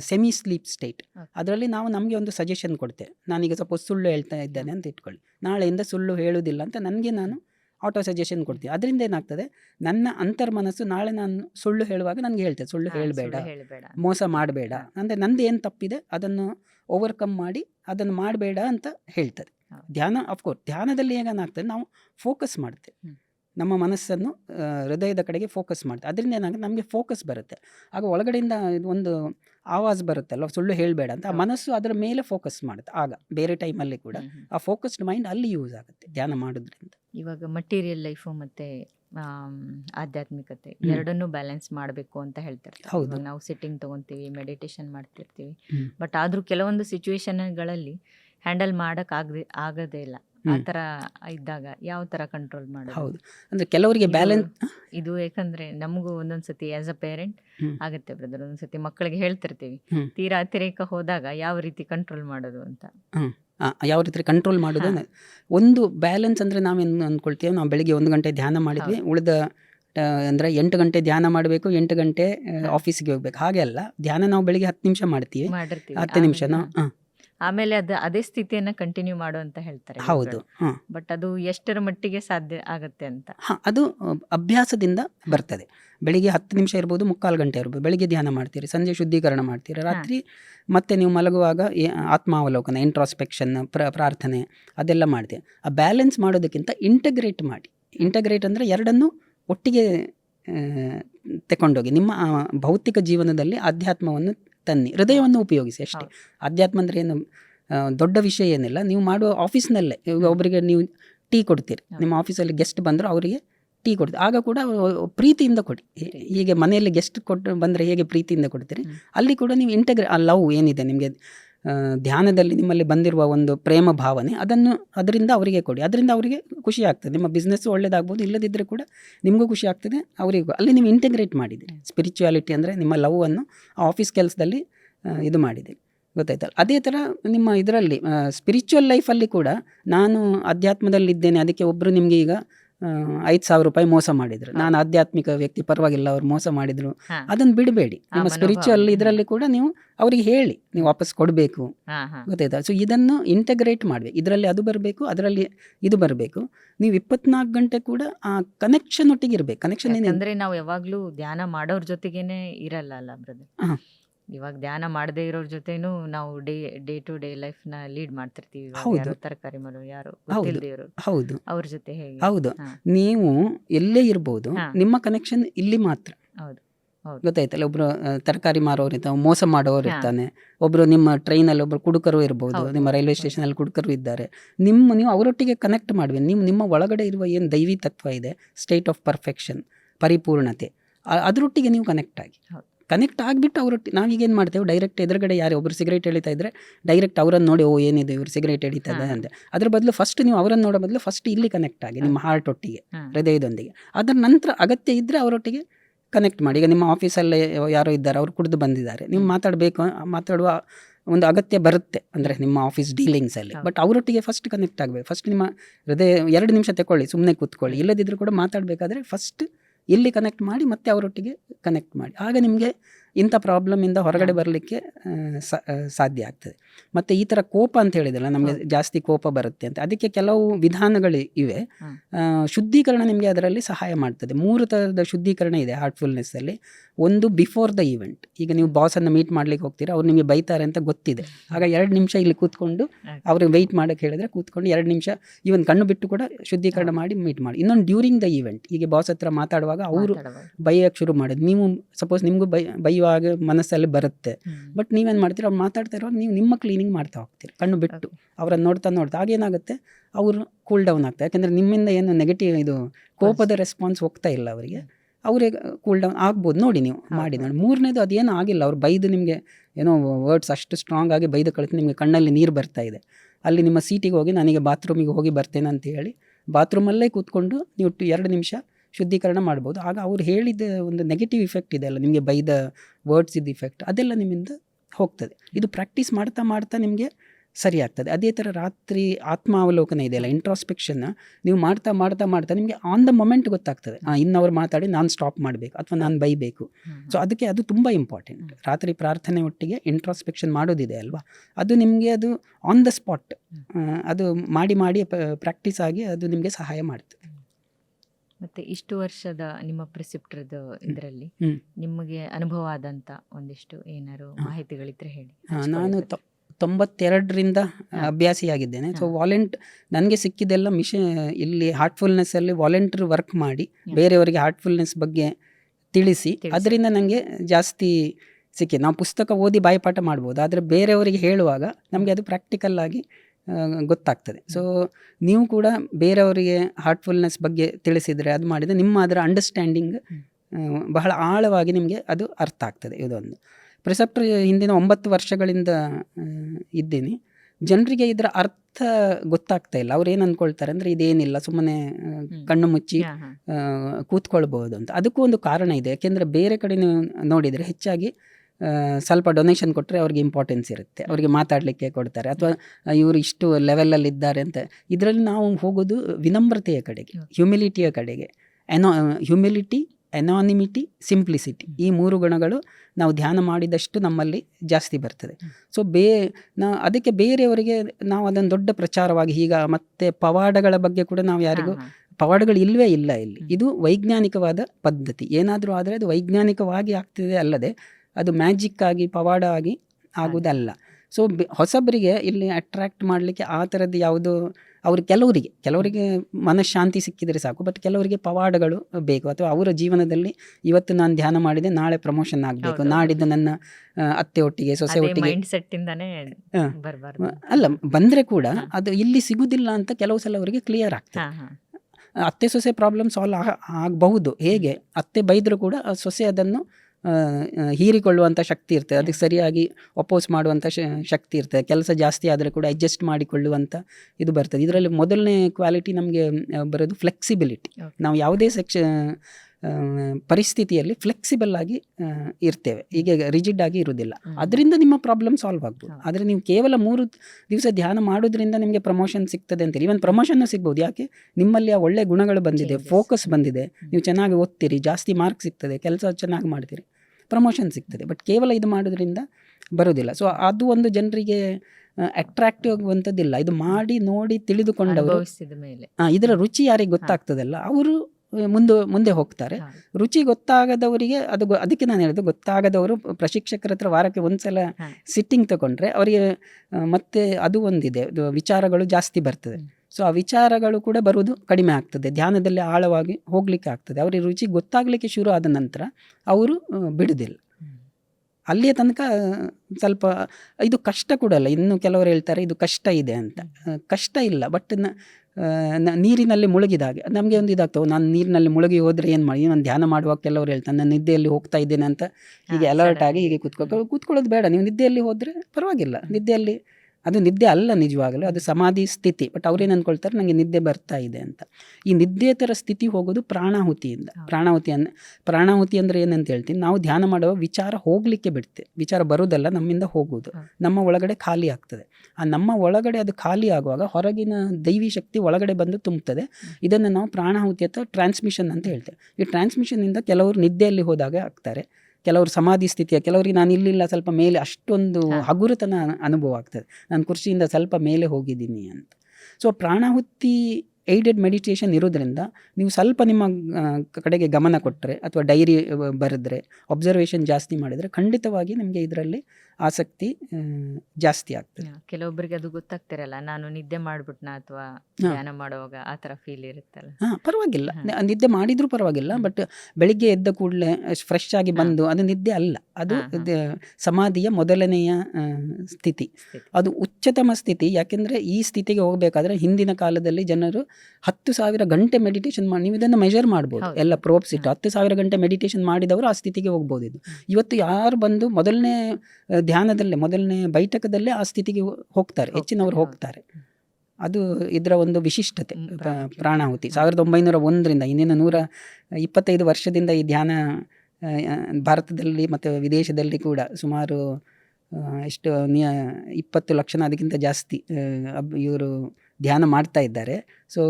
ಸೆಮಿ ಸ್ಲೀಪ್ ಸ್ಟೇಟ್ ಅದರಲ್ಲಿ ನಾವು ನಮಗೆ ಒಂದು ಸಜೆಷನ್ ಕೊಡ್ತೇವೆ. ನಾನೀಗ ಸಪೋಸ್ ಸುಳ್ಳು ಹೇಳ್ತಾ ಇದ್ದೇನೆ ಅಂತ ಇಟ್ಕೊಳ್ಳಿ. ನಾಳೆಯಿಂದ ಸುಳ್ಳು ಹೇಳುವುದಿಲ್ಲ ಅಂತ ನನಗೆ ನಾನು ಆಟೋ ಸಜೆಷನ್ ಕೊಡ್ತೀವಿ ಅದರಿಂದ ಏನಾಗ್ತದೆ ನನ್ನ ಅಂತರ್ಮನಸ್ಸು ನಾಳೆ ನಾನು ಸುಳ್ಳು ಹೇಳುವಾಗ ನನಗೆ ಹೇಳ್ತೇನೆ ಸುಳ್ಳು ಹೇಳಬೇಡ ಮೋಸ ಮಾಡಬೇಡ. ಅಂದರೆ ನಂದು ಏನು ತಪ್ಪಿದೆ ಅದನ್ನು ಓವರ್ಕಮ್ ಮಾಡಿ ಅದನ್ನು ಮಾಡಬೇಡ ಅಂತ ಹೇಳ್ತಾರೆ. ಧ್ಯಾನ ಅಫ್ಕೋರ್ಸ್ ಧ್ಯಾನದಲ್ಲಿ ಏನಾಗ್ತದೆ ನಾವು ಫೋಕಸ್ ಮಾಡ್ತೇವೆ. ನಮ್ಮ ಮನಸ್ಸನ್ನು ಹೃದಯದ ಕಡೆಗೆ ಫೋಕಸ್ ಮಾಡ್ತೇವೆ. ಅದರಿಂದ ಏನಾಗುತ್ತೆ ನಮಗೆ ಫೋಕಸ್ ಬರುತ್ತೆ. ಆಗ ಒಳಗಡೆಯಿಂದ ಇದು ಒಂದು ಆವಾಜ್ ಬರುತ್ತಲ್ಲ ಸುಳ್ಳು ಹೇಳಬೇಡ ಅಂತ. ಆ ಮನಸ್ಸು ಅದರ ಮೇಲೆ ಫೋಕಸ್ ಮಾಡುತ್ತೆ. ಆಗ ಬೇರೆ ಟೈಮಲ್ಲಿ ಕೂಡ. ಆ ಫೋಕಸ್ಡ್ ಮೈಂಡ್ ಅಲ್ಲಿ ಯೂಸ್ ಆಗುತ್ತೆ ಧ್ಯಾನ ಮಾಡೋದ್ರಿಂದ. ಇವಾಗ ಮಟೀರಿಯಲ್ ಲೈಫು ಮತ್ತೆ ಆಧ್ಯಾತ್ಮಿಕತೆ. ಎರಡನ್ನೂ ಬ್ಯಾಲೆನ್ಸ್ ಮಾಡಬೇಕು ಅಂತ ಹೇಳ್ತಾರೆ. ಹೌದು. ನಾವು ಸಿಟ್ಟಿಂಗ್ ತಗೊಂತೀವಿ ಮೆಡಿಟೇಷನ್ ಮಾಡ್ತಿರ್ತೀವಿ. ಬಟ್ ಆದರೂ ಕೆಲವೊಂದು ಸಿಚುವೇಶನ್ಗಳಲ್ಲಿ ಹ್ಯಾಂಡಲ್ ಮಾಡಕ್ ಆಗದೆ ಆಗದೇ ಇಲ್ಲ. ಆ ಹ್ಮ್. ತರ ಇದ್ದಾಗ ಯಾವ ತರ ಕಂಟ್ರೋಲ್ ಮಾಡೋದು? ಹೌದು. ಅಂದ್ರೆ ಕೆಲವರಿಗೆ ಬ್ಯಾಲೆನ್ಸ್ ಇದು ಯಾಕಂದ್ರೆ ನಮಗೂ ಒಂದೊಂದ್ಸತಿ ಆಸ್ ಅ ಪೇರೆಂಟ್. ಆಗುತ್ತೆ ಬ್ರದರ್ ಒಂದೊಂದ್ಸತಿ ಮಕ್ಕಳಿಗೆ ಹೇಳ್ತಿರ್ತೀವಿ. ತೀರಾ ಅತಿರೇಕ ಹೋದಾಗ ಯಾವ ರೀತಿ ಕಂಟ್ರೋಲ್ ಮಾಡೋದು ಅಂತ? ಯಾವ ರೀತಿ ಕಂಟ್ರೋಲ್ ಮಾಡೋದು ಒಂದು ಬ್ಯಾಲೆನ್ಸ್ ಅಂದ್ರೆ ನಾವೇನು ಅಂದ್ಕೊಳ್ತೀವಿ ನಾವು ಬೆಳಿಗ್ಗೆ ಒಂದು ಗಂಟೆ ಧ್ಯಾನ ಮಾಡಿದ್ವಿ ಉಳಿದ ಅಂದ್ರೆ ಎಂಟು ಗಂಟೆ ಧ್ಯಾನ ಮಾಡಬೇಕು ಎಂಟು ಗಂಟೆ ಆಫೀಸಿಗೆ ಹೋಗ್ಬೇಕು. ಹಾಗೆ ಅಲ್ಲ ಧ್ಯಾನ ನಾವು ಬೆಳಿಗ್ಗೆ ಹತ್ತು ನಿಮಿಷ ಮಾಡ್ತೀವಿ. ಹತ್ತು ನಿಮಿಷನ ಹಾಂ. ಆಮೇಲೆ ಅದು ಅದೇ ಸ್ಥಿತಿಯನ್ನ ಕಂಟಿನ್ಯೂ ಮಾಡು ಅಂತ ಹೇಳ್ತಾರೆ ಹೌದು. ಹಾಂ ಬಟ್ ಅದು ಎಷ್ಟರ ಮಟ್ಟಿಗೆ ಸಾಧ್ಯ ಆಗುತ್ತೆ ಅಂತ. ಹಾಂ ಅದು ಅಭ್ಯಾಸದಿಂದ ಬರ್ತದೆ. ಬೆಳಿಗ್ಗೆ ಹತ್ತು ನಿಮಿಷ ಇರ್ಬೋದು ಮುಕ್ಕಾಲು ಗಂಟೆ ಇರ್ಬೋದು. ಬೆಳಿಗ್ಗೆ ಧ್ಯಾನ ಮಾಡ್ತೀರಿ ಸಂಜೆ ಶುದ್ಧೀಕರಣ ಮಾಡ್ತೀರಿ ರಾತ್ರಿ ಮತ್ತೆ ನೀವು ಮಲಗುವಾಗ ಆತ್ಮಾವಲೋಕನ ಇಂಟ್ರಾಸ್ಪೆಕ್ಷನ್ ಪ್ರ ಪ್ರಾರ್ಥನೆ ಅದೆಲ್ಲ ಮಾಡ್ತೀವಿ ಆ ಬ್ಯಾಲೆನ್ಸ್ ಮಾಡೋದಕ್ಕಿಂತ ಇಂಟಗ್ರೇಟ್ ಮಾಡಿ. ಇಂಟಗ್ರೇಟ್ ಅಂದರೆ ಎರಡನ್ನೂ ಒಟ್ಟಿಗೆ ತಗೊಂಡೋಗಿ ನಿಮ್ಮ ಭೌತಿಕ ಜೀವನದಲ್ಲಿ ಆಧ್ಯಾತ್ಮವನ್ನು ತನ್ನಿ ಹೃದಯವನ್ನು ಉಪಯೋಗಿಸಿ ಅಷ್ಟೇ. ಅಧ್ಯಾತ್ಮ ಆಧ್ಯಾತ್ಮ ಅಂದರೆ ಏನು ದೊಡ್ಡ ವಿಷಯ ಏನಿಲ್ಲ. ನೀವು ಮಾಡುವ ಆಫೀಸ್ನಲ್ಲೇ ಒಬ್ಬರಿಗೆ ನೀವು ಟೀ ಕೊಡ್ತೀರಿ. ನಿಮ್ಮ ಆಫೀಸಲ್ಲಿ ಗೆಸ್ಟ್ ಬಂದರು ಅವರಿಗೆ ಟೀ ಕೊಡ್ತೀರಿ. ಆಗ ಕೂಡ ಪ್ರೀತಿಯಿಂದ ಕೊಡಿ. ಹೀಗೆ ಮನೆಯಲ್ಲಿ ಗೆಸ್ಟ್ ಕೊಟ್ಟು ಬಂದರೆ ಹೇಗೆ ಪ್ರೀತಿಯಿಂದ ಕೊಡ್ತೀರಿ? ಅಲ್ಲಿ ಕೂಡ ನೀವು ಇಂಟಗ್ರೇ ಆ ಲವ್ ಏನಿದೆ ನಿಮಗೆ? ಧ್ಯಾನದಲ್ಲಿ ನಿಮ್ಮಲ್ಲಿ ಬಂದಿರುವ ಒಂದು ಪ್ರೇಮ ಭಾವನೆ ಅದನ್ನು ಅದರಿಂದ ಅವರಿಗೆ ಕೊಡಿ. ಅದರಿಂದ ಅವರಿಗೆ ಖುಷಿ ಆಗ್ತದೆ. ನಿಮ್ಮ ಬಿಸ್ನೆಸ್ಸು ಒಳ್ಳೇದಾಗ್ಬೋದು ಇಲ್ಲದಿದ್ದರೆ ಕೂಡ ನಿಮಗೂ ಖುಷಿ ಆಗ್ತದೆ ಅವರಿಗೂ. ಅಲ್ಲಿ ನೀವು ಇಂಟಿಗ್ರೇಟ್ ಮಾಡಿದ್ದೀರಿ. ಸ್ಪಿರಿಚುಯಾಲಿಟಿ ಅಂದರೆ ನಿಮ್ಮ ಲವನ್ನು ಆ ಆಫೀಸ್ ಕೆಲಸದಲ್ಲಿ ಇದು ಮಾಡಿದ್ದೀರಿ. ಗೊತ್ತಾಯ್ತಲ್ಲ ಅದೇ ಥರ ನಿಮ್ಮ ಇದರಲ್ಲಿ ಸ್ಪಿರಿಚುವಲ್ ಲೈಫಲ್ಲಿ ಕೂಡ ನಾನು ಅಧ್ಯಾತ್ಮದಲ್ಲಿದ್ದೇನೆ ಅದಕ್ಕೆ ಒಬ್ಬರು ನಿಮಗೆ ಈಗ ಐದು ಸಾವಿರ ರೂಪಾಯಿ ಮೋಸ ಮಾಡಿದ್ರು. ನಾನು ಆಧ್ಯಾತ್ಮಿಕ ವ್ಯಕ್ತಿ ಪರವಾಗಿಲ್ಲ ಅವ್ರು ಮೋಸ ಮಾಡಿದ್ರು. ಅದನ್ನ ಬಿಡಬೇಡಿ. ನಿಮ್ಮ. ಸ್ಪಿರಿಚುವಲ್ ಇದರಲ್ಲಿ ಕೂಡ ನೀವು ಅವರಿಗೆ ಹೇಳಿ ನೀವು ವಾಪಸ್ ಕೊಡಬೇಕು. ಗೊತ್ತಾಯ್ತಾ? ಸೊ ಇದನ್ನು ಇಂಟಗ್ರೇಟ್ ಮಾಡಬೇಕು. ಇದರಲ್ಲಿ ಅದು ಬರಬೇಕು ಅದರಲ್ಲಿ ಇದು ಬರಬೇಕು. ನೀವು ಇಪ್ಪತ್ನಾಲ್ಕು ಗಂಟೆ ಕೂಡ ಆ ಕನೆಕ್ಷನ್ ಒಟ್ಟಿಗೆ ಇರಬೇಕು. ಕನೆಕ್ಷನ್ ಅಂದ್ರೆ ನಾವು ಯಾವಾಗಲೂ ಧ್ಯಾನ ಮಾಡೋರ್ ಜೊತೆಗೇನೆ ಇರಲ್ಲ ಅಲ್ಲ ಬ್ರದರ್. ಇವಾಗ ಧ್ಯಾನ ಮಾಡದೇ ಇರೋರ್ ಜೊತೆನೂ ನಾವು ಡೇ ಡೇ ಟು ಡೇ ಲೈಫ್ನ ಲೀಡ್ ಮಾಡ್ತಿರ್ತೀವಿ. ಹೌದು. ತರಕಾರಿ ಮರು ಯಾರು ಹೌದು. ಅವ್ರ ಜೊತೆ ಹೇಗೆ? ಹೌದು. ನೀವು ಎಲ್ಲೇ ಇರ್ಬೋದು ನಿಮ್ಮ ಕನೆಕ್ಷನ್ ಇಲ್ಲಿ ಮಾತ್ರ. ಹೌದು. ಗೊತ್ತಾಯ್ತಲ್ಲ? ಒಬ್ರು ತರಕಾರಿ ಮಾರೋರು ಇರ್ತಾವೆ ಮೋಸ ಮಾಡೋರು ಇರ್ತಾನೆ. ಒಬ್ರು ನಿಮ್ಮ ಟ್ರೈನಲ್ಲಿ ಒಬ್ರು ಕುಡುಕರು ಇರ್ಬೋದು ನಿಮ್ಮ ರೈಲ್ವೆ ಸ್ಟೇಷನ್ ಅಲ್ಲಿ ಕುಡುಕರು ಇದ್ದಾರೆ. ನಿಮ್ಮ ನೀವು ಅವರೊಟ್ಟಿಗೆ ಕನೆಕ್ಟ್ ಮಾಡ್ಬೇಕು. ನೀವು ನಿಮ್ಮ ಒಳಗಡೆ ಇರುವ ಏನು ದೈವಿ ತತ್ವ ಇದೆ? ಸ್ಟೇಟ್ ಆಫ್ ಪರ್ಫೆಕ್ಷನ್ ಪರಿಪೂರ್ಣತೆ ಅದರೊಟ್ಟಿಗೆ ನೀವು ಕನೆಕ್ಟ್ ಆಗಿ. ಕನೆಕ್ಟ್ ಆಗಿಬಿಟ್ಟು ಅವರೊಟ್ಟಿಗೆ ನಾವೀಗೇನು ಮಾಡ್ತೇವೆ ಡೈರೆಕ್ಟ್ ಎದುರುಗಡೆ ಯಾರು ಒಬ್ರು ಸಿಗರೇಟ್ ಎಳಿತಾ ಇದ್ದರೆ ಡೈರೆಕ್ಟ್ ಅವರನ್ನು ನೋಡಿ ಓ ಏನಿದೆ ಇವರು ಸಿಗರೇಟ್ ಎಳಿತದೆ ಇದೆ ಅಂತ. ಅದ್ರ ಬದಲು ಫಸ್ಟ್ ನೀವು ಅವರನ್ನು ನೋಡೋ ಬದಲು ಫಸ್ಟ್ ಇಲ್ಲಿ ಕನೆಕ್ಟ್ ಆಗಿ ನಿಮ್ಮ ಹಾರ್ಟ್ ಒಟ್ಟಿಗೆ ಹೃದಯದೊಂದಿಗೆ. ಅದರ ನಂತರ ಅಗತ್ಯ ಇದ್ದರೆ ಅವರೊಟ್ಟಿಗೆ ಕನೆಕ್ಟ್ ಮಾಡಿ. ಈಗ ನಿಮ್ಮ ಆಫೀಸಲ್ಲಿ ಯಾರೋ ಇದ್ದಾರೆ ಅವರು ಕುಡಿದು ಬಂದಿದ್ದಾರೆ. ನೀವು. ಮಾತಾಡಬೇಕು ಮಾತಾಡುವ ಒಂದು ಅಗತ್ಯ ಬರುತ್ತೆ ಅಂದರೆ ನಿಮ್ಮ ಆಫೀಸ್ ಡೀಲಿಂಗ್ಸಲ್ಲಿ. ಬಟ್ ಅವರೊಟ್ಟಿಗೆ ಫಸ್ಟ್ ಕನೆಕ್ಟ್ ಆಗಬೇಕು. ಫಸ್ಟ್ ನಿಮ್ಮ ಹೃದಯ ಎರಡು ನಿಮಿಷ ತಗೊಳ್ಳಿ ಸುಮ್ಮನೆ ಕೂತ್ಕೊಳ್ಳಿ. ಇಲ್ಲದಿದ್ದರೂ ಕೂಡ ಮಾತಾಡಬೇಕಾದ್ರೆ ಫಸ್ಟ್ ಇಲ್ಲಿ ಕನೆಕ್ಟ್ ಮಾಡಿ ಮತ್ತೆ ಅವರೊಟ್ಟಿಗೆ ಕನೆಕ್ಟ್ ಮಾಡಿ. ಆಗ ನಿಮಗೆ ಇಂಥ ಪ್ರಾಬ್ಲಮಿಂದ ಹೊರಗಡೆ. ಬರಲಿಕ್ಕೆ ಸಾಧ್ಯ ಆಗ್ತದೆ. ಮತ್ತು ಈ ಥರ ಕೋಪ ಅಂತ ಹೇಳಿದಲ್ಲ ನಮಗೆ ಜಾಸ್ತಿ ಕೋಪ ಬರುತ್ತೆ ಅಂತ. ಅದಕ್ಕೆ ಕೆಲವು ವಿಧಾನಗಳು ಇವೆ. ಶುದ್ಧೀಕರಣ ನಿಮಗೆ ಅದರಲ್ಲಿ ಸಹಾಯ ಮಾಡ್ತದೆ. ಮೂರು ಥರದ ಶುದ್ಧೀಕರಣ ಇದೆ ಹಾರ್ಟ್ಫುಲ್ನೆಸ್ಸಲ್ಲಿ ಒಂದು ಬಿಫೋರ್ ದ ಈವೆಂಟ್ ಈಗ ನೀವು ಬಾಸನ್ನು ಮೀಟ್ ಮಾಡ್ಲಿಕ್ಕೆ ಹೋಗ್ತೀರಾ ಅವ್ರು ನಿಮಗೆ ಬೈತಾರೆ ಅಂತ ಗೊತ್ತಿದೆ. ಆಗ ಎರಡು ನಿಮಿಷ ಇಲ್ಲಿ ಕೂತ್ಕೊಂಡು. ಅವ್ರಿಗೆ ವೆಯ್ಟ್ ಮಾಡೋಕ್ಕೆ ಹೇಳಿದ್ರೆ ಕೂತ್ಕೊಂಡು ಎರಡು ನಿಮಿಷ ಇವನ್ ಕಣ್ಣು ಬಿಟ್ಟು ಕೂಡ ಶುದ್ಧೀಕರಣ ಮಾಡಿ ಮೀಟ್ ಮಾಡಿ. ಇನ್ನೊಂದು ಡ್ಯೂರಿಂಗ್ ದ ಈವೆಂಟ್ ಈಗ ಬಾಸ್ ಹತ್ರ ಮಾತಾಡುವಾಗ ಅವರು ಬೈಯೋಕ್ಕೆ ಶುರು ಮಾಡೋದು ನೀವು ಸಪೋಸ್ ನಿಮಗೂ ಬೈ ಬೈಯುವಾಗ ಮನಸ್ಸಲ್ಲಿ ಬರುತ್ತೆ. ಬಟ್ ನೀವೇನು ಮಾಡ್ತೀರಿ ಅವ್ರು ಮಾತಾಡ್ತಾ ಇರುವಾಗ ನೀವು ನಿಮ್ಮ ಕ್ಲೀನಿಂಗ್ ಮಾಡ್ತಾ ಹೋಗ್ತೀರಿ ಕಣ್ಣು ಬಿಟ್ಟು. ಅವರನ್ನು ನೋಡ್ತಾ ನೋಡ್ತಾ ಆಗೇನಾಗುತ್ತೆ ಅವರು ಕೂಲ್ ಡೌನ್ ಆಗ್ತಾರೆ. ಯಾಕಂದರೆ ನಿಮ್ಮಿಂದ ಏನು ನೆಗೆಟಿವ್ ಇದು ಕೋಪದ ರೆಸ್ಪಾನ್ಸ್ ಹೋಗ್ತಾ ಇಲ್ಲ ಅವರಿಗೆ. ಅವರಿಗೆ ಕೂಲ್ ಡೌನ್ ಆಗ್ಬೋದು. ನೋಡಿ ನೀವು ಮಾಡಿ ನೋಡಿ. ಮೂರನೇದು ಅದೇನು ಆಗಿಲ್ಲ. ಅವ್ರು ಬೈದು ನಿಮಗೆ ಏನೋ ವರ್ಡ್ಸ್ ಅಷ್ಟು ಸ್ಟ್ರಾಂಗ್ ಆಗಿ ಬೈದು ಕಳಿತು ನಿಮಗೆ ಕಣ್ಣಲ್ಲಿ ನೀರು ಬರ್ತಾ ಇದೆ. ಅಲ್ಲಿ ನಿಮ್ಮ ಸೀಟಿಗೆ ಹೋಗಿ ನನಗೆ ಬಾತ್ರೂಮಿಗೆ ಹೋಗಿ ಬರ್ತೇನೆ ಅಂತ ಹೇಳಿ ಬಾತ್ರೂಮಲ್ಲೇ ಕೂತ್ಕೊಂಡು ನೀವು ಟು ಎರಡು ನಿಮಿಷ ಶುದ್ಧೀಕರಣ ಮಾಡ್ಬೋದು. ಆಗ ಅವ್ರು ಹೇಳಿದ ಒಂದು ನೆಗೆಟಿವ್ ಇಫೆಕ್ಟ್ ಇದೆ ಅಲ್ಲ ನಿಮಗೆ ಬೈದ ವರ್ಡ್ಸ್ ಇದ್ದ ಇಫೆಕ್ಟ್ ಅದೆಲ್ಲ ನಿಮ್ಮಿಂದ ಹೋಗ್ತದೆ. ಇದು ಪ್ರಾಕ್ಟೀಸ್ ಮಾಡ್ತಾ ಮಾಡ್ತಾ ನಿಮಗೆ ಸರಿ ಆಗ್ತದೆ. ಅದೇ ಥರ ರಾತ್ರಿ ಆತ್ಮಾವಲೋಕನ ಇದೆಯಲ್ಲ ಇಂಟ್ರಾಸ್ಪೆಕ್ಷನ್ ನೀವು ಮಾಡ್ತಾ ಮಾಡ್ತಾ ಮಾಡ್ತಾ ನಿಮಗೆ ಆನ್ ದ ಮೊಮೆಂಟ್ ಗೊತ್ತಾಗ್ತದೆ. ಆ, ಇನ್ನವ್ರು ಮಾತಾಡಿ ನಾನು ಸ್ಟಾಪ್ ಮಾಡಬೇಕು ಅಥವಾ ನಾನು ಬೈಬೇಕು. ಸೊ ಅದಕ್ಕೆ ಅದು ತುಂಬ ಇಂಪಾರ್ಟೆಂಟ್ ರಾತ್ರಿ ಪ್ರಾರ್ಥನೆ ಒಟ್ಟಿಗೆ ಇಂಟ್ರಾಸ್ಪೆಕ್ಷನ್ ಮಾಡೋದಿದೆ ಅಲ್ವಾ? ಅದು ನಿಮಗೆ ಅದು ಆನ್ ದ ಸ್ಪಾಟ್ ಅದು ಮಾಡಿ ಮಾಡಿ ಪ್ರಾಕ್ಟೀಸ್ ಆಗಿ ಅದು ನಿಮಗೆ ಸಹಾಯ ಮಾಡ್ತದೆ. ಮತ್ತೆ ಇಷ್ಟು ವರ್ಷದ ನಿಮ್ಮ ಪ್ರಿಸಿಪ್ಟರ್ದು ಇದರಲ್ಲಿ ನಿಮಗೆ ಅನುಭವ ಆದಂತ ಒಂದಿಷ್ಟು ಏನಾದ್ರು ಮಾಹಿತಿಗಳಿದ್ರೆ ಹೇಳಿ ನಾನು ತೊಂಬತ್ತೆರಡರಿಂದ ಅಭ್ಯಾಸಿಯಾಗಿದ್ದೇನೆ. ಸೊ. ವಾಲೆಂಟ್ ನನಗೆ ಸಿಕ್ಕಿದ್ದೆಲ್ಲ ಮಿಷನ್ ಇಲ್ಲಿ ಹಾರ್ಟ್ಫುಲ್ನೆಸ್ಸಲ್ಲಿ ವಾಲೆಂಟ್ರ್ ವರ್ಕ್ ಮಾಡಿ. ಬೇರೆಯವರಿಗೆ ಹಾರ್ಟ್ಫುಲ್ನೆಸ್ ಬಗ್ಗೆ ತಿಳಿಸಿ. ಅದರಿಂದ ನನಗೆ ಜಾಸ್ತಿ ಸಿಕ್ಕಿ ನಾವು ಪುಸ್ತಕ ಓದಿ ಬಾಯಿಪಾಠ ಮಾಡ್ಬೋದು ಆದರೆ ಬೇರೆಯವರಿಗೆ ಹೇಳುವಾಗ ನಮಗೆ ಅದು ಪ್ರಾಕ್ಟಿಕಲ್ ಆಗಿ ಗೊತ್ತಾಗ್ತದೆ. ಸೊ ನೀವು ಕೂಡ ಬೇರೆಯವರಿಗೆ ಹಾರ್ಟ್ಫುಲ್ನೆಸ್ ಬಗ್ಗೆ ತಿಳಿಸಿದರೆ ಅದು ಮಾಡಿದರೆ ನಿಮ್ಮ ಅದರ ಅಂಡರ್ಸ್ಟ್ಯಾಂಡಿಂಗ್ ಬಹಳ ಆಳವಾಗಿ ನಿಮಗೆ ಅದು ಅರ್ಥ ಆಗ್ತದೆ. ಇದೊಂದು. ಪ್ರಿಸೆಪ್ಟರ್ ಹಿಂದಿನ ಒಂಬತ್ತು ವರ್ಷಗಳಿಂದ ಇದ್ದೀನಿ. ಜನರಿಗೆ ಇದರ ಅರ್ಥ ಗೊತ್ತಾಗ್ತಾ ಇಲ್ಲ. ಅವ್ರು ಏನು ಅಂದ್ಕೊಳ್ತಾರೆ ಅಂದರೆ ಇದೇನಿಲ್ಲ ಸುಮ್ಮನೆ ಕಣ್ಣು ಮುಚ್ಚಿ. ಕೂತ್ಕೊಳ್ಬಹುದು ಅಂತ. ಅದಕ್ಕೂ ಒಂದು ಕಾರಣ ಇದೆ. ಯಾಕೆಂದರೆ ಬೇರೆ ಕಡೆ ನೀವು ನೋಡಿದರೆ ಹೆಚ್ಚಾಗಿ ಸ್ವಲ್ಪ ಡೊನೇಷನ್ ಕೊಟ್ಟರೆ ಅವ್ರಿಗೆ ಇಂಪಾರ್ಟೆನ್ಸ್ ಇರುತ್ತೆ. ಅವರಿಗೆ ಮಾತಾಡಲಿಕ್ಕೆ ಕೊಡ್ತಾರೆ. ಅಥವಾ ಇವರು ಇಷ್ಟು ಲೆವೆಲಲ್ಲಿ ಇದ್ದಾರೆ ಅಂತ. ಇದರಲ್ಲಿ ನಾವು ಹೋಗೋದು ವಿನಮ್ರತೆಯ ಕಡೆಗೆ. ಹ್ಯುಮಿಲಿಟಿಯ ಕಡೆಗೆ. ಎನೋ ಹ್ಯುಮಿಲಿಟಿ ಎನಾನಿಮಿಟಿ ಸಿಂಪ್ಲಿಸಿಟಿ ಈ ಮೂರು ಗುಣಗಳು ನಾವು ಧ್ಯಾನ ಮಾಡಿದಷ್ಟು ನಮ್ಮಲ್ಲಿ ಜಾಸ್ತಿ ಬರ್ತದೆ. ಸೊ ಬೇ ನಾ ಅದಕ್ಕೆ ಬೇರೆಯವರಿಗೆ ನಾವು ಅದನ್ನು ದೊಡ್ಡ ಪ್ರಚಾರವಾಗಿ ಈಗ ಮತ್ತೆ ಪವಾಡಗಳ ಬಗ್ಗೆ ಕೂಡ ನಾವು ಯಾರಿಗೂ. ಪವಾಡಗಳು ಇಲ್ಲವೇ ಇಲ್ಲ ಇಲ್ಲಿ. ಇದು ವೈಜ್ಞಾನಿಕವಾದ ಪದ್ಧತಿ. ಏನಾದರೂ ಆದರೆ ಅದು ವೈಜ್ಞಾನಿಕವಾಗಿ ಆಗ್ತಿದೆ ಅಲ್ಲದೆ ಅದು ಮ್ಯಾಜಿಕ್ ಆಗಿ ಪವಾಡ ಆಗಿ ಆಗುವುದಲ್ಲ. ಸೊ ಹೊಸಬರಿಗೆ ಇಲ್ಲಿ ಅಟ್ರಾಕ್ಟ್ ಮಾಡಲಿಕ್ಕೆ ಆ ಥರದ್ದು ಯಾವುದು ಅವ್ರು ಕೆಲವರಿಗೆ ಕೆಲವರಿಗೆ ಮನಃಶಾಂತಿ ಸಿಕ್ಕಿದರೆ ಸಾಕು ಬಟ್ ಕೆಲವರಿಗೆ ಪವಾಡಗಳು ಬೇಕು. ಅಥವಾ ಅವರ ಜೀವನದಲ್ಲಿ ಇವತ್ತು ನಾನು ಧ್ಯಾನ ಮಾಡಿದೆ ನಾಳೆ ಪ್ರಮೋಷನ್ ಆಗಬೇಕು. ನಾಡಿದ್ದು ನನ್ನ ಅತ್ತೆ ಒಟ್ಟಿಗೆ ಸೊಸೆ ಒಟ್ಟಿಗೆ. ಅಲ್ಲ ಬಂದರೆ ಕೂಡ ಅದು ಇಲ್ಲಿ ಸಿಗುವುದಿಲ್ಲ ಅಂತ ಕೆಲವು ಸಲ ಅವರಿಗೆ ಕ್ಲಿಯರ್ ಆಗ್ತದೆ. ಅತ್ತೆ ಸೊಸೆ ಪ್ರಾಬ್ಲಮ್ ಸಾಲ್ವ್ ಆಗಬಹುದು. ಹೇಗೆ? ಅತ್ತೆ ಬೈದರೂ ಕೂಡ ಸೊಸೆ ಅದನ್ನು ಹೀರಿಕೊಳ್ಳುವಂಥ ಶಕ್ತಿ ಇರ್ತದೆ. ಅದಕ್ಕೆ ಸರಿಯಾಗಿ ಅಪೋಸ್ ಮಾಡುವಂಥ ಶಕ್ತಿ ಇರ್ತದೆ. ಕೆಲಸ ಜಾಸ್ತಿ ಆದರೆ ಕೂಡ ಅಡ್ಜಸ್ಟ್ ಮಾಡಿಕೊಳ್ಳುವಂಥ ಇದು ಬರ್ತದೆ. ಇದರಲ್ಲಿ ಮೊದಲನೇ ಕ್ವಾಲಿಟಿ ನಮಗೆ ಬರೋದು ಫ್ಲೆಕ್ಸಿಬಿಲಿಟಿ ನಾವು ಯಾವುದೇ ಸೆಕ್ಷ ಪರಿಸ್ಥಿತಿಯಲ್ಲಿ ಫ್ಲೆಕ್ಸಿಬಲ್ ಆಗಿ ಇರ್ತೇವೆ. ಹೀಗೆ ರಿಜಿಡ್ ಆಗಿ ಇರುವುದಿಲ್ಲ. ಅದರಿಂದ ನಿಮ್ಮ ಪ್ರಾಬ್ಲಮ್ ಸಾಲ್ವ್ ಆಗ್ಬೋದು. ಆದರೆ ನೀವು ಕೇವಲ ಮೂರು ದಿವಸ ಧ್ಯಾನ ಮಾಡೋದ್ರಿಂದ ನಿಮಗೆ ಪ್ರಮೋಷನ್ ಸಿಗ್ತದೆ ಅಂತೇಳಿ ಇವನ್ ಪ್ರಮೋಷನ್ ಸಿಗ್ಬೋದು. ಯಾಕೆ? ನಿಮ್ಮಲ್ಲಿ ಆ ಒಳ್ಳೆ ಗುಣಗಳು ಬಂದಿದೆ ಫೋಕಸ್ ಬಂದಿದೆ. ನೀವು ಚೆನ್ನಾಗಿ ಓದ್ತೀರಿ ಜಾಸ್ತಿ ಮಾರ್ಕ್ ಸಿಗ್ತದೆ ಕೆಲಸ ಚೆನ್ನಾಗಿ ಮಾಡ್ತೀರಿ. ಪ್ರಮೋಷನ್ ಸಿಗ್ತದೆ. ಬಟ್ ಕೇವಲ ಇದು ಮಾಡೋದ್ರಿಂದ ಬರೋದಿಲ್ಲ. ಸೊ ಅದು ಒಂದು ಜನರಿಗೆ ಅಟ್ರಾಕ್ಟಿವ್ ಆಗುವಂಥದ್ದಿಲ್ಲ. ಇದು ಮಾಡಿ ನೋಡಿ ತಿಳಿದುಕೊಂಡವರು ಇದರ ರುಚಿ ಯಾರಿಗೆ ಗೊತ್ತಾಗ್ತದಲ್ಲ? ಅವರು ಮುಂದೆ ಮುಂದೆ ಹೋಗ್ತಾರೆ. ರುಚಿ ಗೊತ್ತಾಗದವರಿಗೆ ಅದು ಅದಕ್ಕೆ ನಾನು ಹೇಳಿದ್ದು ಗೊತ್ತಾಗದವರು ಪ್ರಶಿಕ್ಷಕರ ಹತ್ರ ವಾರಕ್ಕೆ ಒಂದ್ಸಲ. ಸಿಟ್ಟಿಂಗ್ ತಗೊಂಡ್ರೆ ಅವರಿಗೆ ಮತ್ತೆ ಅದು ಒಂದಿದೆ. ಅದು ವಿಚಾರಗಳು ಜಾಸ್ತಿ ಬರ್ತದೆ. ಸೊ ಆ ವಿಚಾರಗಳು ಕೂಡ ಬರುವುದು ಕಡಿಮೆ ಆಗ್ತದೆ. ಧ್ಯಾನದಲ್ಲಿ ಆಳವಾಗಿ ಹೋಗ್ಲಿಕ್ಕೆ ಆಗ್ತದೆ. ಅವರಿಗೆ ರುಚಿ ಗೊತ್ತಾಗಲಿಕ್ಕೆ ಶುರು ಆದ ನಂತರ ಅವರು ಬಿಡುವುದಿಲ್ಲ. ಬಿಡುದಿಲ್ಲ ಅಲ್ಲಿಯ ತನಕ ಸ್ವಲ್ಪ ಇದು ಕಷ್ಟ ಕೂಡ ಅಲ್ಲ. ಇನ್ನು ಕೆಲವರು ಹೇಳ್ತಾರೆ ಇದು ಕಷ್ಟ ಇದೆ ಅಂತ. ಕಷ್ಟ ಇಲ್ಲ. ಬಟ್ ನೀರಿನಲ್ಲಿ ಮುಳುಗಿದಾಗೆ. ನಮಗೆ ಒಂದು ಇದಾಗ್ತವೆ ನಾನು ನೀರಿನಲ್ಲಿ ಮುಳುಗಿ ಹೋದರೆ ಏನು ಮಾಡಿ? ನಾನು ಧ್ಯಾನ ಮಾಡುವಾಗ ಕೆಲವರು ಹೇಳ್ತಾರೆ ನಾನು ನಿದ್ದೆಯಲ್ಲಿ ಹೋಗ್ತಾ ಇದ್ದೇನೆ ಅಂತ. ಹೀಗೆ ಅಲರ್ಟ್ ಆಗಿ ಆಗಿ. ಹೀಗೆ ಕೂತ್ಕೊ ಕೂತ್ಕೊಳ್ಳೋದು ಬೇಡ. ನೀವು ನಿದ್ದೆಯಲ್ಲಿ ಹೋದರೆ ಪರವಾಗಿಲ್ಲ. ನಿದ್ದೆಯಲ್ಲಿ ಅದು ನಿದ್ದೆ ಅಲ್ಲ ನಿಜವಾಗಲೂ ಅದು ಸಮಾಧಿ ಸ್ಥಿತಿ. ಬಟ್ ಅವ್ರೇನು ಅಂದ್ಕೊಳ್ತಾರೆ ನನಗೆ ನಿದ್ದೆ ಬರ್ತಾ ಇದೆ ಅಂತ. ಈ ನಿದ್ದೆತರ ಸ್ಥಿತಿ ಹೋಗೋದು ಪ್ರಾಣಾಹುತಿಯಿಂದ. ಪ್ರಾಣಾಹುತಿ ಅಂದ ಪ್ರಾಣಾಹುತಿ ಅಂದರೆ ಏನಂತ ಹೇಳ್ತೀನಿ ನಾವು ಧ್ಯಾನ ಮಾಡುವ ವಿಚಾರ ಹೋಗಲಿಕ್ಕೆ ಬಿಡ್ತೆ. ವಿಚಾರ ಬರೋದಲ್ಲ ನಮ್ಮಿಂದ ಹೋಗುವುದು. ನಮ್ಮ ಒಳಗಡೆ ಖಾಲಿ ಆಗ್ತದೆ. ಆ ನಮ್ಮ ಒಳಗಡೆ ಅದು ಖಾಲಿ ಆಗುವಾಗ ಹೊರಗಿನ ದೈವಿ ಶಕ್ತಿ ಒಳಗಡೆ ಬಂದು ತುಂಬುತ್ತದೆ ಇದನ್ನು ನಾವು ಪ್ರಾಣಾಹುತಿ ಅಥವಾ ಟ್ರಾನ್ಸ್ಮಿಷನ್ ಅಂತ ಹೇಳ್ತೇವೆ. ಈ ಟ್ರಾನ್ಸ್ಮಿಷನ್ನಿಂದ ಕೆಲವರು ನಿದ್ದೆಯಲ್ಲಿ ಹೋದಾಗ ಆಗ್ತಾರೆ. ಕೆಲವರು ಸಮಾಧಿ ಸ್ಥಿತಿಯ ಕೆಲವರಿಗೆ ನಾನು ಇಲ್ಲಿಲ್ಲ ಸ್ವಲ್ಪ ಮೇಲೆ ಅಷ್ಟೊಂದು. ಹಗುರತನ ಅನುಭವ ಆಗ್ತದೆ ನಾನು ಕುರ್ಚಿಯಿಂದ ಸ್ವಲ್ಪ ಮೇಲೆ ಹೋಗಿದ್ದೀನಿ ಅಂತ ಸೊ ಪ್ರಾಣಾಹುತಿ ಏಯ್ಡೆಡ್ ಮೆಡಿಟೇಷನ್ ಇರೋದ್ರಿಂದ ನೀವು ಸ್ವಲ್ಪ ನಿಮ್ಮ ಕಡೆಗೆ ಗಮನ ಕೊಟ್ಟರೆ ಅಥವಾ ಡೈರಿ ಬರೆದ್ರೆ ಅಬ್ಸರ್ವೇಷನ್ ಜಾಸ್ತಿ ಮಾಡಿದರೆ ಖಂಡಿತವಾಗಿ ನಿಮಗೆ ಇದರಲ್ಲಿ ಆಸಕ್ತಿ ಜಾಸ್ತಿ ಆಗ್ತದೆ. ಕೆಲವೊಬ್ಬರಿಗೆ ಅದು ಗೊತ್ತಾಗ್ತಿರಲ್ಲ. ನಾನು ನಿದ್ದೆ ಮಾಡ್ಬಿಟ್ನ ಅಥವಾ. ಧ್ಯಾನ ಮಾಡುವಾಗ ಆ ತರ ಫೀಲ್ ಇರುತ್ತಲ್ಲ? ಹಾಂ ಪರವಾಗಿಲ್ಲ. ನಿದ್ದೆ ಮಾಡಿದ್ರು ಪರವಾಗಿಲ್ಲ ಬಟ್ ಬೆಳಿಗ್ಗೆ ಎದ್ದ ಕೂಡಲೇ ಫ್ರೆಶ್ ಆಗಿ ಬಂದು ಅದು ನಿದ್ದೆ ಅಲ್ಲ. ಅದು ಸಮಾಧಿಯ ಮೊದಲನೆಯ ಸ್ಥಿತಿ. ಅದು ಉಚ್ಚತಮ ಸ್ಥಿತಿ. ಯಾಕೆಂದರೆ ಈ ಸ್ಥಿತಿಗೆ ಹೋಗಬೇಕಾದ್ರೆ ಹಿಂದಿನ ಕಾಲದಲ್ಲಿ ಜನರು ಹತ್ತು ಸಾವಿರ ಗಂಟೆ ಮೆಡಿಟೇಷನ್ ಮಾಡಿ ನೀವು ಇದನ್ನು ಮೆಜರ್ ಮಾಡ್ಬೋದು. ಎಲ್ಲ ಪ್ರೋಬ್ಸ್ ಇಟ್ಟು. ಹತ್ತು ಸಾವಿರ ಗಂಟೆ ಮೆಡಿಟೇಷನ್ ಮಾಡಿದವರು ಆ ಸ್ಥಿತಿಗೆ ಹೋಗ್ಬೋದು ಇದು. ಇವತ್ತು ಯಾರು ಬಂದು ಮೊದಲನೇ ಧ್ಯಾನದಲ್ಲೇ ಮೊದಲನೇ ಬೈಠಕದಲ್ಲೇ ಆ ಸ್ಥಿತಿಗೆ ಹೋಗ್ತಾರೆ ಹೆಚ್ಚಿನವರು ಹೋಗ್ತಾರೆ, ಅದು ಇದರ ಒಂದು ವಿಶಿಷ್ಟತೆ. ಪ್ರಾಣಾಹುತಿ. ಸಾವಿರದ ಒಂಬೈನೂರ ಒಂದರಿಂದ ಇಂದಿನ ನೂರ ಇಪ್ಪತ್ತೈದು ವರ್ಷದಿಂದ ಈ ಧ್ಯಾನ ಭಾರತದಲ್ಲಿ ಮತ್ತು ವಿದೇಶದಲ್ಲಿ ಕೂಡ ಸುಮಾರು ಎಷ್ಟು ನಿಯ ಇಪ್ಪತ್ತು ಲಕ್ಷನ ಅದಕ್ಕಿಂತ ಜಾಸ್ತಿ ಇವರು ಧ್ಯಾನ ಮಾಡ್ತಾ ಇದ್ದಾರೆ ಸೊ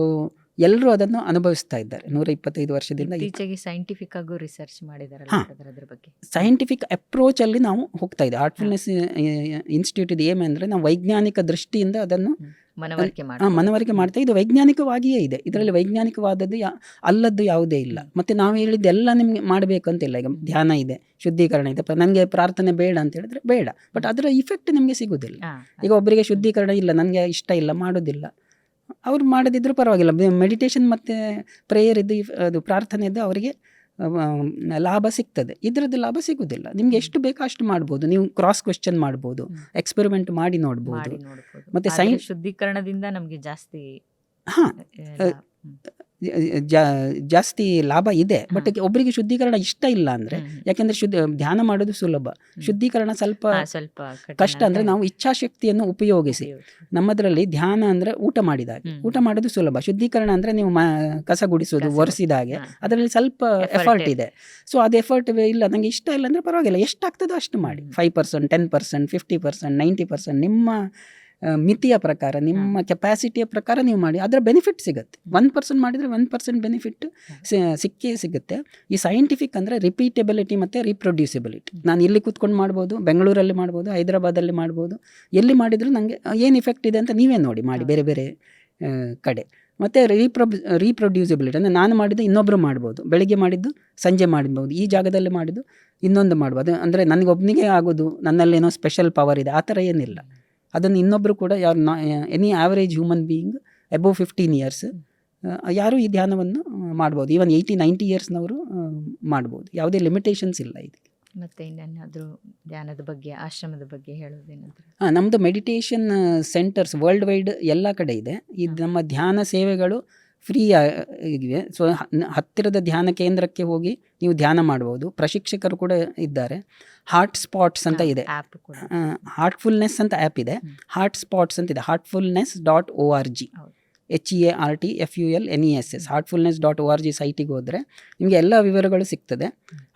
ಎಲ್ಲರೂ ಅದನ್ನು ಅನುಭವಿಸ್ತಾ ಇದ್ದಾರೆ. ನೂರ ಇಪ್ಪತ್ತೈದು ವರ್ಷದಿಂದ ಇತ್ತೀಚೆಗೆ ಸೈಂಟಿಫಿಕ್ ಆಗೂ ರಿಸರ್ಚ್ ಮಾಡಿದ್ದಾರೆ ಸೈಂಟಿಫಿಕ್ ಬಗ್ಗೆ. ಸೈಂಟಿಫಿಕ್ ಅಪ್ರೋಚಲ್ಲಿ ನಾವು ಹೋಗ್ತಾ ಇದ್ದೀವಿ ಆರ್ಟ್ಫುಲ್ನೆಸ್ ಇನ್ಸ್ಟಿಟ್ಯೂಟ್ ಏಮ್ ಅಂದ್ರೆ ನಾವು ವೈಜ್ಞಾನಿಕ ದೃಷ್ಟಿಯಿಂದ ಅದನ್ನು ಮನವರಿಕೆ ಮನವರಿಕೆ ಮಾಡ್ತಾ ಇದು ವೈಜ್ಞಾನಿಕವಾಗಿಯೇ ಇದೆ. ಇದರಲ್ಲಿ ವೈಜ್ಞಾನಿಕವಾದದ್ದು ಯಾ ಅಲ್ಲದ್ದು ಯಾವುದೇ ಇಲ್ಲ. ಮತ್ತೆ ನಾವು ಹೇಳಿದ್ದೆಲ್ಲ ನಿಮಗೆ ಮಾಡಬೇಕು ಅಂತಿಲ್ಲ ಈಗ ಧ್ಯಾನ ಇದೆ ಶುದ್ಧೀಕರಣ ಇದೆ. ನನಗೆ ಪ್ರಾರ್ಥನೆ ಬೇಡ ಅಂತ ಹೇಳಿದ್ರೆ ಬೇಡ. ಬಟ್ ಅದರ ಇಫೆಕ್ಟ್ ನಿಮಗೆ ಸಿಗುವುದಿಲ್ಲ ಈಗ ಒಬ್ಬರಿಗೆ ಶುದ್ಧೀಕರಣ ಇಲ್ಲ ನನಗೆ ಇಷ್ಟ ಇಲ್ಲ ಮಾಡೋದಿಲ್ಲ. ಅವ್ರು ಮಾಡದಿದ್ರು ಪರವಾಗಿಲ್ಲ. ಮೆಡಿಟೇಷನ್ ಮತ್ತು ಪ್ರೇಯರ್ ಇದ್ದು ಅದು ಪ್ರಾರ್ಥನೆ ಇದ್ದು ಅವರಿಗೆ ಲಾಭ ಸಿಗ್ತದೆ. ಇದರದ್ದು ಲಾಭ ಸಿಗುವುದಿಲ್ಲ ನಿಮ್ಗೆ ಎಷ್ಟು ಬೇಕೋ ಅಷ್ಟು ಮಾಡ್ಬೋದು. ನೀವು ಕ್ರಾಸ್ ಕ್ವೆಶ್ಚನ್ ಮಾಡ್ಬೋದು. ಎಕ್ಸ್ಪೆರಿಮೆಂಟ್ ಮಾಡಿ ನೋಡ್ಬೋದು. ಮತ್ತೆ ಸೈನ್ಸ್ ಶುದ್ಧೀಕರಣದಿಂದ ನಮಗೆ ಜಾಸ್ತಿ ಹಾಂ. ಜಾ ಜಾಸ್ತಿ ಲಾಭ ಇದೆ ಬಟ್ ಒಬ್ಬರಿಗೆ ಶುದ್ಧೀಕರಣ ಇಷ್ಟ ಇಲ್ಲ ಅಂದ್ರೆ ಹ್ಮ್. ಶುದ್ಧ ಧ್ಯಾನ ಮಾಡೋದು ಸುಲಭ. ಶುದ್ಧೀಕರಣ ಸ್ವಲ್ಪ ಸ್ವಲ್ಪ ಕಷ್ಟ ಅಂದ್ರೆ ನಾವು ಇಚ್ಛಾಶಕ್ತಿಯನ್ನು ಉಪಯೋಗಿಸಿ. ನಮ್ಮದ್ರಲ್ಲಿ ಧ್ಯಾನ ಅಂದ್ರೆ ಊಟ ಮಾಡಿದಾಗ. ಊಟ ಮಾಡೋದು ಸುಲಭ. ಶುದ್ಧೀಕರಣ ಅಂದ್ರೆ ನೀವು ಕಸ ಗುಡಿಸೋದು ಒರೆಸಿದಾಗೆ ಅದರಲ್ಲಿ ಸ್ವಲ್ಪ ಎಫರ್ಟ್ ಇದೆ. ಸೊ ಅದು ಎಫರ್ಟ್ ಇಲ್ಲ. ನಂಗೆ ಇಷ್ಟ ಇಲ್ಲ ಅಂದ್ರೆ ಪರವಾಗಿಲ್ಲ. ಎಷ್ಟಾಗ್ತದೋ ಅಷ್ಟು ಮಾಡಿ. Five percent ten percent fifty percent ninety percent ನಿಮ್ಮ ಮಿತಿಯ ಪ್ರಕಾರ ನಿಮ್ಮ ಕೆಪಾಸಿಟಿಯ ಪ್ರಕಾರ ನೀವು ಮಾಡಿ ಅದರ ಬೆನಿಫಿಟ್ ಸಿಗುತ್ತೆ. ಒನ್ ಪರ್ಸೆಂಟ್ ಮಾಡಿದರೆ ಒನ್ ಪರ್ಸೆಂಟ್ ಬೆನಿಫಿಟ್ ಸಿಕ್ಕೇ ಸಿಗುತ್ತೆ. ಈ ಸೈಂಟಿಫಿಕ್ ಅಂದರೆ ರಿಪೀಟೆಬಿಲಿಟಿ ಮತ್ತು ರೀಪ್ರೊಡ್ಯೂಸಿಬಿಲಿಟಿ ನಾನು ಇಲ್ಲಿ ಕೂತ್ಕೊಂಡು ಮಾಡ್ಬೋದು ಬೆಂಗಳೂರಲ್ಲಿ ಮಾಡ್ಬೋದು ಹೈದರಾಬಾದಲ್ಲಿ ಮಾಡ್ಬೋದು. ಎಲ್ಲಿ ಮಾಡಿದರೂ ನನಗೆ ಏನು ಇಫೆಕ್ಟ್ ಇದೆ ಅಂತ ನೀವೇ ನೋಡಿ ಮಾಡಿ ಬೇರೆ ಬೇರೆ ಕಡೆ. ಮತ್ತು ರೀಪ್ರೊ ರೀಪ್ರೊಡ್ಯೂಸಿಬಿಲಿಟಿ ಅಂದರೆ ನಾನು ಮಾಡಿದ್ದು ಇನ್ನೊಬ್ಬರು ಮಾಡ್ಬೋದು. ಬೆಳಿಗ್ಗೆ ಮಾಡಿದ್ದು ಸಂಜೆ ಮಾಡ್ಬೋದು. ಈ ಜಾಗದಲ್ಲಿ ಮಾಡಿದ್ದು ಇನ್ನೊಂದು ಮಾಡ್ಬೋದು. ಅಂದರೆ ನನಗೊಬ್ಬನಿಗೆ ಆಗೋದು ನನ್ನಲ್ಲೇನೋ ಸ್ಪೆಷಲ್ ಪವರ್ ಇದೆ ಆ ಥರ ಏನಿಲ್ಲ. ಅದನ್ನು ಇನ್ನೊಬ್ಬರು ಕೂಡ ಯಾರು ನಾ any average human being above fifteen years ಯಾರು ಈ ಧ್ಯಾನವನ್ನು ಮಾಡ್ಬೋದು. ಈವನ್ ಏಯ್ಟಿ ನೈಂಟಿ ಇಯರ್ಸ್ನವರು ಮಾಡ್ಬೋದು. ಯಾವುದೇ ಲಿಮಿಟೇಷನ್ಸ್ ಇಲ್ಲ ಇದಕ್ಕೆ. ಮತ್ತೆ ಇನ್ನೇನಾದರೂ ಧ್ಯಾನದ ಬಗ್ಗೆ ಆಶ್ರಮದ ಬಗ್ಗೆ ಹೇಳೋದೇನಾದರೂ? ಹಾಂ ನಮ್ಮದು ಮೆಡಿಟೇಷನ್ ಸೆಂಟರ್ಸ್ ವರ್ಲ್ಡ್ ವೈಡ್ ಎಲ್ಲ ಕಡೆ ಇದೆ. ಇದು ನಮ್ಮ ಧ್ಯಾನ ಸೇವೆಗಳು ಫ್ರೀ ಆಗಿವೆ ಸೊ ಹತ್ತಿರದ ಧ್ಯಾನ ಕೇಂದ್ರಕ್ಕೆ ಹೋಗಿ ನೀವು ಧ್ಯಾನ ಮಾಡ್ಬೋದು. ಪ್ರಶಿಕ್ಷಕರು ಕೂಡ ಇದ್ದಾರೆ. ಹಾರ್ಟ್ ಸ್ಪಾಟ್ಸ್ ಅಂತ ಇದೆ. ಹಾರ್ಟ್ಫುಲ್ನೆಸ್ ಅಂತ ಆ್ಯಪ್ ಇದೆ. ಹಾರ್ಟ್ ಸ್ಪಾಟ್ಸ್ ಅಂತ ಇದೆ. Heartfulness dot O R G. H E A R T F U L N E S S Heartfulness dot O R G ಸೈಟಿಗೆ ಹೋದರೆ ನಿಮಗೆ ಎಲ್ಲ ವಿವರಗಳು ಸಿಗ್ತದೆ.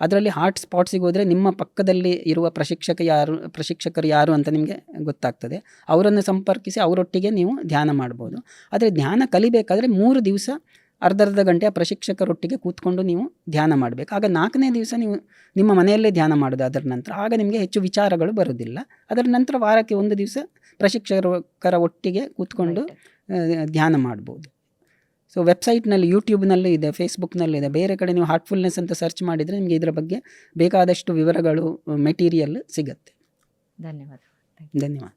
ಅದರಲ್ಲಿ ಹಾರ್ಟ್ ಸ್ಪಾಟ್ಸಿಗೆ ಹೋದರೆ ನಿಮ್ಮ ಪಕ್ಕದಲ್ಲಿ ಇರುವ ಪ್ರಶಿಕ್ಷಕ ಯಾರು ಪ್ರಶಿಕ್ಷಕರು ಯಾರು ಅಂತ ನಿಮಗೆ ಗೊತ್ತಾಗ್ತದೆ. ಅವರನ್ನು ಸಂಪರ್ಕಿಸಿ ಅವರೊಟ್ಟಿಗೆ ನೀವು ಧ್ಯಾನ ಮಾಡ್ಬೋದು. ಆದರೆ ಧ್ಯಾನ ಕಲಿಬೇಕಾದ್ರೆ ಮೂರು ದಿವಸ ಅರ್ಧ ಅರ್ಧ ಗಂಟೆ ಆ ಪ್ರಶಿಕ್ಷಕರೊಟ್ಟಿಗೆ ಕೂತ್ಕೊಂಡು ನೀವು ಧ್ಯಾನ ಮಾಡಬೇಕು. ಆಗ ನಾಲ್ಕನೇ ದಿವಸ ನೀವು ನಿಮ್ಮ ಮನೆಯಲ್ಲೇ ಧ್ಯಾನ ಮಾಡೋದು ಅದರ ನಂತರ ಆಗ ನಿಮಗೆ ಹೆಚ್ಚು ವಿಚಾರಗಳು ಬರೋದಿಲ್ಲ. ಅದರ ನಂತರ ವಾರಕ್ಕೆ ಒಂದು ದಿವಸ ಪ್ರಶಿಕ್ಷಕರ ಒಟ್ಟಿಗೆ ಕೂತ್ಕೊಂಡು ಧ್ಯಾನ ಮಾಡ್ಬೋದು. ಸೊ ವೆಬ್ಸೈಟ್ನಲ್ಲಿ ಯೂಟ್ಯೂಬ್ನಲ್ಲೂ ಇದೆ ಫೇಸ್ಬುಕ್ನಲ್ಲಿದೆ ಬೇರೆ ಕಡೆ ನೀವು ಹಾರ್ಟ್ಫುಲ್ನೆಸ್ ಅಂತ ಸರ್ಚ್ ಮಾಡಿದರೆ ನಿಮಗೆ ಇದರ ಬಗ್ಗೆ ಬೇಕಾದಷ್ಟು ವಿವರಗಳು ಮೆಟೀರಿಯಲ್ ಸಿಗುತ್ತೆ. ಧನ್ಯವಾದ ಧನ್ಯವಾದ.